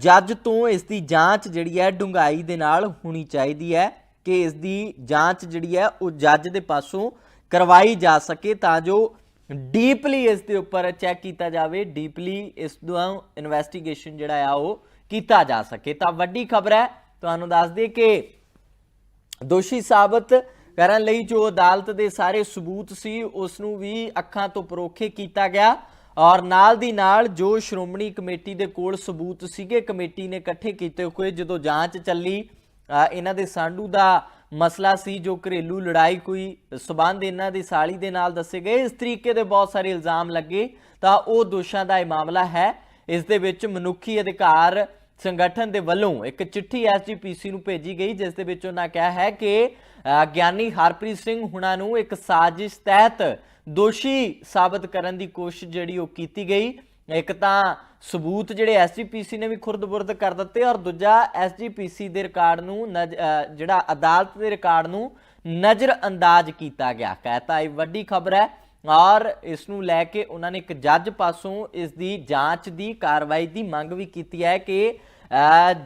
ਜੱਜ ਤੋਂ ਇਸ ਦੀ ਜਾਂਚ ਜਿਹੜੀ ਹੈ ਡੂੰਘਾਈ ਦੇ ਨਾਲ ਹੋਣੀ ਚਾਹੀਦੀ ਹੈ ਕਿ ਇਸ ਦੀ ਜਾਂਚ ਜਿਹੜੀ ਹੈ ਉਹ ਜੱਜ ਦੇ ਪਾਸੋਂ ਕਰਵਾਈ ਜਾ ਸਕੇ ਤਾਂ ਜੋ ਡੀਪਲੀ ਇਸ ਦੇ ਉੱਪਰ ਚੈੱਕ ਕੀਤਾ ਜਾਵੇ, ਡੀਪਲੀ ਇਸ ਦਾ ਇਨਵੈਸਟੀਗੇਸ਼ਨ ਜਿਹੜਾ ਆ ਉਹ ਕੀਤਾ ਜਾ ਸਕੇ। ਤਾਂ ਵੱਡੀ ਖਬਰ ਹੈ, ਤੁਹਾਨੂੰ ਦੱਸ ਦਈਏ ਕਿ ਦੋਸ਼ੀ ਸਾਬਤ ਕਰਨ ਲਈ ਜੋ ਅਦਾਲਤ ਦੇ ਸਾਰੇ ਸਬੂਤ ਸੀ ਉਸ ਨੂੰ ਵੀ ਅੱਖਾਂ ਤੋਂ ਪਰੋਖੇ ਕੀਤਾ ਗਿਆ। ਔਰ ਨਾਲ ਦੀ ਨਾਲ ਜੋ ਸ਼੍ਰੋਮਣੀ ਕਮੇਟੀ ਦੇ ਕੋਲ ਸਬੂਤ ਸੀਗੇ, ਕਮੇਟੀ ਨੇ ਇਕੱਠੇ ਕੀਤੇ ਹੋਏ, ਜਦੋਂ ਜਾਂਚ ਚੱਲੀ ਇਹਨਾਂ ਦੇ ਸਾਂਢੂ ਦਾ ਮਸਲਾ ਸੀ, ਜੋ ਘਰੇਲੂ ਲੜਾਈ ਕੋਈ ਸਬੰਧ ਇਹਨਾਂ ਦੀ ਸਾਲੀ ਦੇ ਨਾਲ ਦੱਸੇ ਗਏ, ਇਸ ਤਰੀਕੇ ਦੇ ਬਹੁਤ ਸਾਰੇ ਇਲਜ਼ਾਮ ਲੱਗੇ, ਤਾਂ ਉਹ ਦੋਸ਼ਾਂ ਦਾ ਇਹ ਮਾਮਲਾ ਹੈ। ਇਸ ਦੇ ਵਿੱਚ ਮਨੁੱਖੀ ਅਧਿਕਾਰ ਸੰਗਠਨ ਦੇ ਵੱਲੋਂ ਇੱਕ ਚਿੱਠੀ ਐਸਜੀਪੀਸੀ ਨੂੰ ਭੇਜੀ ਗਈ, ਜਿਸ ਦੇ ਵਿੱਚ ਉਹਨਾਂ ਕਿਹਾ ਹੈ ਕਿ ਗਿਆਨੀ ਹਰਪ੍ਰੀਤ ਸਿੰਘ ਹੁਣਾਂ ਨੂੰ ਇੱਕ ਸਾਜ਼ਿਸ਼ ਤਹਿਤ ਦੋਸ਼ੀ ਸਾਬਤ ਕਰਨ ਦੀ ਕੋਸ਼ਿਸ਼ ਜਿਹੜੀ ਉਹ ਕੀਤੀ ਗਈ। ਇੱਕ ਤਾਂ ਸਬੂਤ ਜਿਹੜੇ ਐਸਜੀਪੀਸੀ ਨੇ ਵੀ ਖੁਰਦ-ਬੁਰਦ ਕਰ ਦਿੱਤੇ ਔਰ ਦੂਜਾ ਐਸਜੀਪੀਸੀ ਦੇ ਰਿਕਾਰਡ ਨੂੰ ਨਜ਼- ਜਿਹੜਾ ਅਦਾਲਤ ਦੇ ਰਿਕਾਰਡ ਨੂੰ ਨਜ਼ਰ ਅੰਦਾਜ਼ ਕੀਤਾ ਗਿਆ। ਕਹਤਾ, ਇਹ ਵੱਡੀ ਖਬਰ ਹੈ। ਔਰ ਇਸ ਨੂੰ ਲੈ ਕੇ ਉਹਨਾਂ ਨੇ ਇੱਕ ਜੱਜ ਪਾਸੋਂ ਇਸ ਦੀ ਜਾਂਚ ਦੀ ਕਾਰਵਾਈ ਦੀ ਮੰਗ ਵੀ ਕੀਤੀ ਹੈ ਕਿ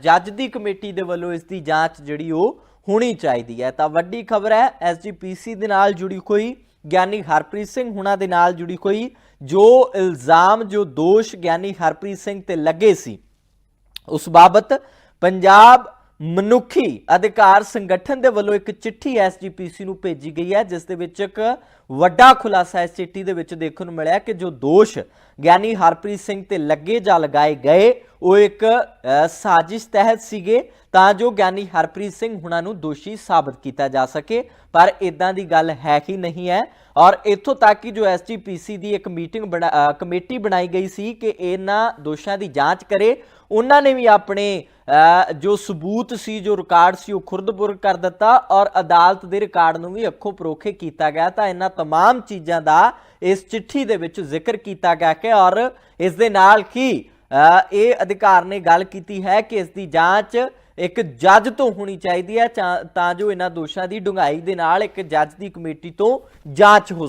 ਜੱਜ ਦੀ ਕਮੇਟੀ ਦੇ ਵੱਲੋਂ ਇਸ ਦੀ ਜਾਂਚ ਜਿਹੜੀ ਉਹ ਹੋਣੀ ਚਾਹੀਦੀ ਹੈ। ਤਾਂ ਵੱਡੀ ਖਬਰ ਹੈ ਐਸਜੀਪੀਸੀ ਦੇ ਨਾਲ ਜੁੜੀ ਕੋਈ ਗਿਆਨੀ ਹਰਪ੍ਰੀਤ ਸਿੰਘ ਹੁਣਾਂ ਦੇ ਨਾਲ ਜੁੜੀ ਕੋਈ ਜੋ ਇਲਜ਼ਾਮ, ਜੋ ਦੋਸ਼ ਗਿਆਨੀ ਹਰਪ੍ਰੀਤ ਸਿੰਘ ਤੇ ਲੱਗੇ ਸੀ। ਉਸ ਬਾਬਤ ਪੰਜਾਬ ਮਨੁੱਖੀ ਅਧਿਕਾਰ ਸੰਗਠਨ ਦੇ ਵੱਲੋਂ ਇੱਕ ਚਿੱਠੀ ਐਸਜੀਪੀਸੀ ਨੂੰ ਭੇਜੀ ਗਈ ਹੈ, ਜਿਸ ਦੇ ਵਿੱਚ ਇੱਕ ਵੱਡਾ ਖੁਲਾਸਾ ਇਸ ਚਿੱਠੀ ਦੇ ਵਿੱਚ ਦੇਖਣ ਨੂੰ ਮਿਲਿਆ ਕਿ ਜੋ ਦੋਸ਼ ਗਿਆਨੀ ਹਰਪ੍ਰੀਤ ਸਿੰਘ ਤੇ ਲੱਗੇ ਜਾਂ ਲਗਾਏ ਗਏ ਉਹ ਇੱਕ ਅ, ਸਾਜ਼ਿਸ਼ ਤਹਿਤ ਸੀਗੇ ਤਾਂ ਜੋ ਗਿਆਨੀ ਹਰਪ੍ਰੀਤ ਸਿੰਘ ਹੁਣਾਂ ਨੂੰ ਦੋਸ਼ੀ ਸਾਬਤ ਕੀਤਾ ਜਾ ਸਕੇ ਪਰ ਇਦਾਂ ਦੀ ਗੱਲ ਹੈ ਹੀ ਨਹੀਂ ਹੈ ਔਰ ਇੱਥੋਂ ਤੱਕ ਕਿ ਜੋ ਐਸਜੀਪੀਸੀ ਦੀ ਇੱਕ ਮੀਟਿੰਗ ਬਣਾ- ਅ, ਕਮੇਟੀ ਬਣਾਈ ਗਈ ਸੀ ਕਿ ਇਹਨਾਂ ਦੋਸ਼ਾਂ ਦੀ ਜਾਂਚ ਕਰੇ ਉਹਨਾਂ ਨੇ ਵੀ ਆਪਣੇ ਅ, ਜੋ ਸਬੂਤ ਸੀ ਜੋ ਰਿਕਾਰਡ ਸੀ ਉਹ ਖੁਰਦਪੁਰ ਕਰ ਦਿੱਤਾ ਔਰ ਅਦਾਲਤ ਦੇ ਰਿਕਾਰਡ ਨੂੰ ਵੀ ਅੱਖੋਂ ਪਰੋਖੇ ਕੀਤਾ ਗਿਆ ਤਾਂ ਇਹਨਾਂ तमाम ਚੀਜ਼ਾਂ ਦਾ ਇਸ ਚਿੱਠੀ ਦੇ ਵਿੱਚ ਜ਼ਿਕਰ ਕੀਤਾ ਗਿਆ ਕਿ ਔਰ ਇਸ ਦੇ ਨਾਲ ਹੀ ਅ, ਇਹ ਅਧਿਕਾਰ ਨੇ ਗੱਲ ਕੀਤੀ ਹੈ ਕਿ ਇਸ ਦੀ ਜਾਂਚ ਇੱਕ ਜੱਜ ਤੋਂ ਹੋਣੀ ਚਾਹੀਦੀ ਹੈ, ਚਾ- ਤਾਂ ਜੋ ਇਹਨਾਂ ਦੋਸ਼ਾਂ ਦੀ ਡੂੰਘਾਈ ਦੇ ਨਾਲ ਇੱਕ ਜੱਜ ਦੀ ਕਮੇਟੀ ਤੋਂ ਜਾਂਚ ਹੋ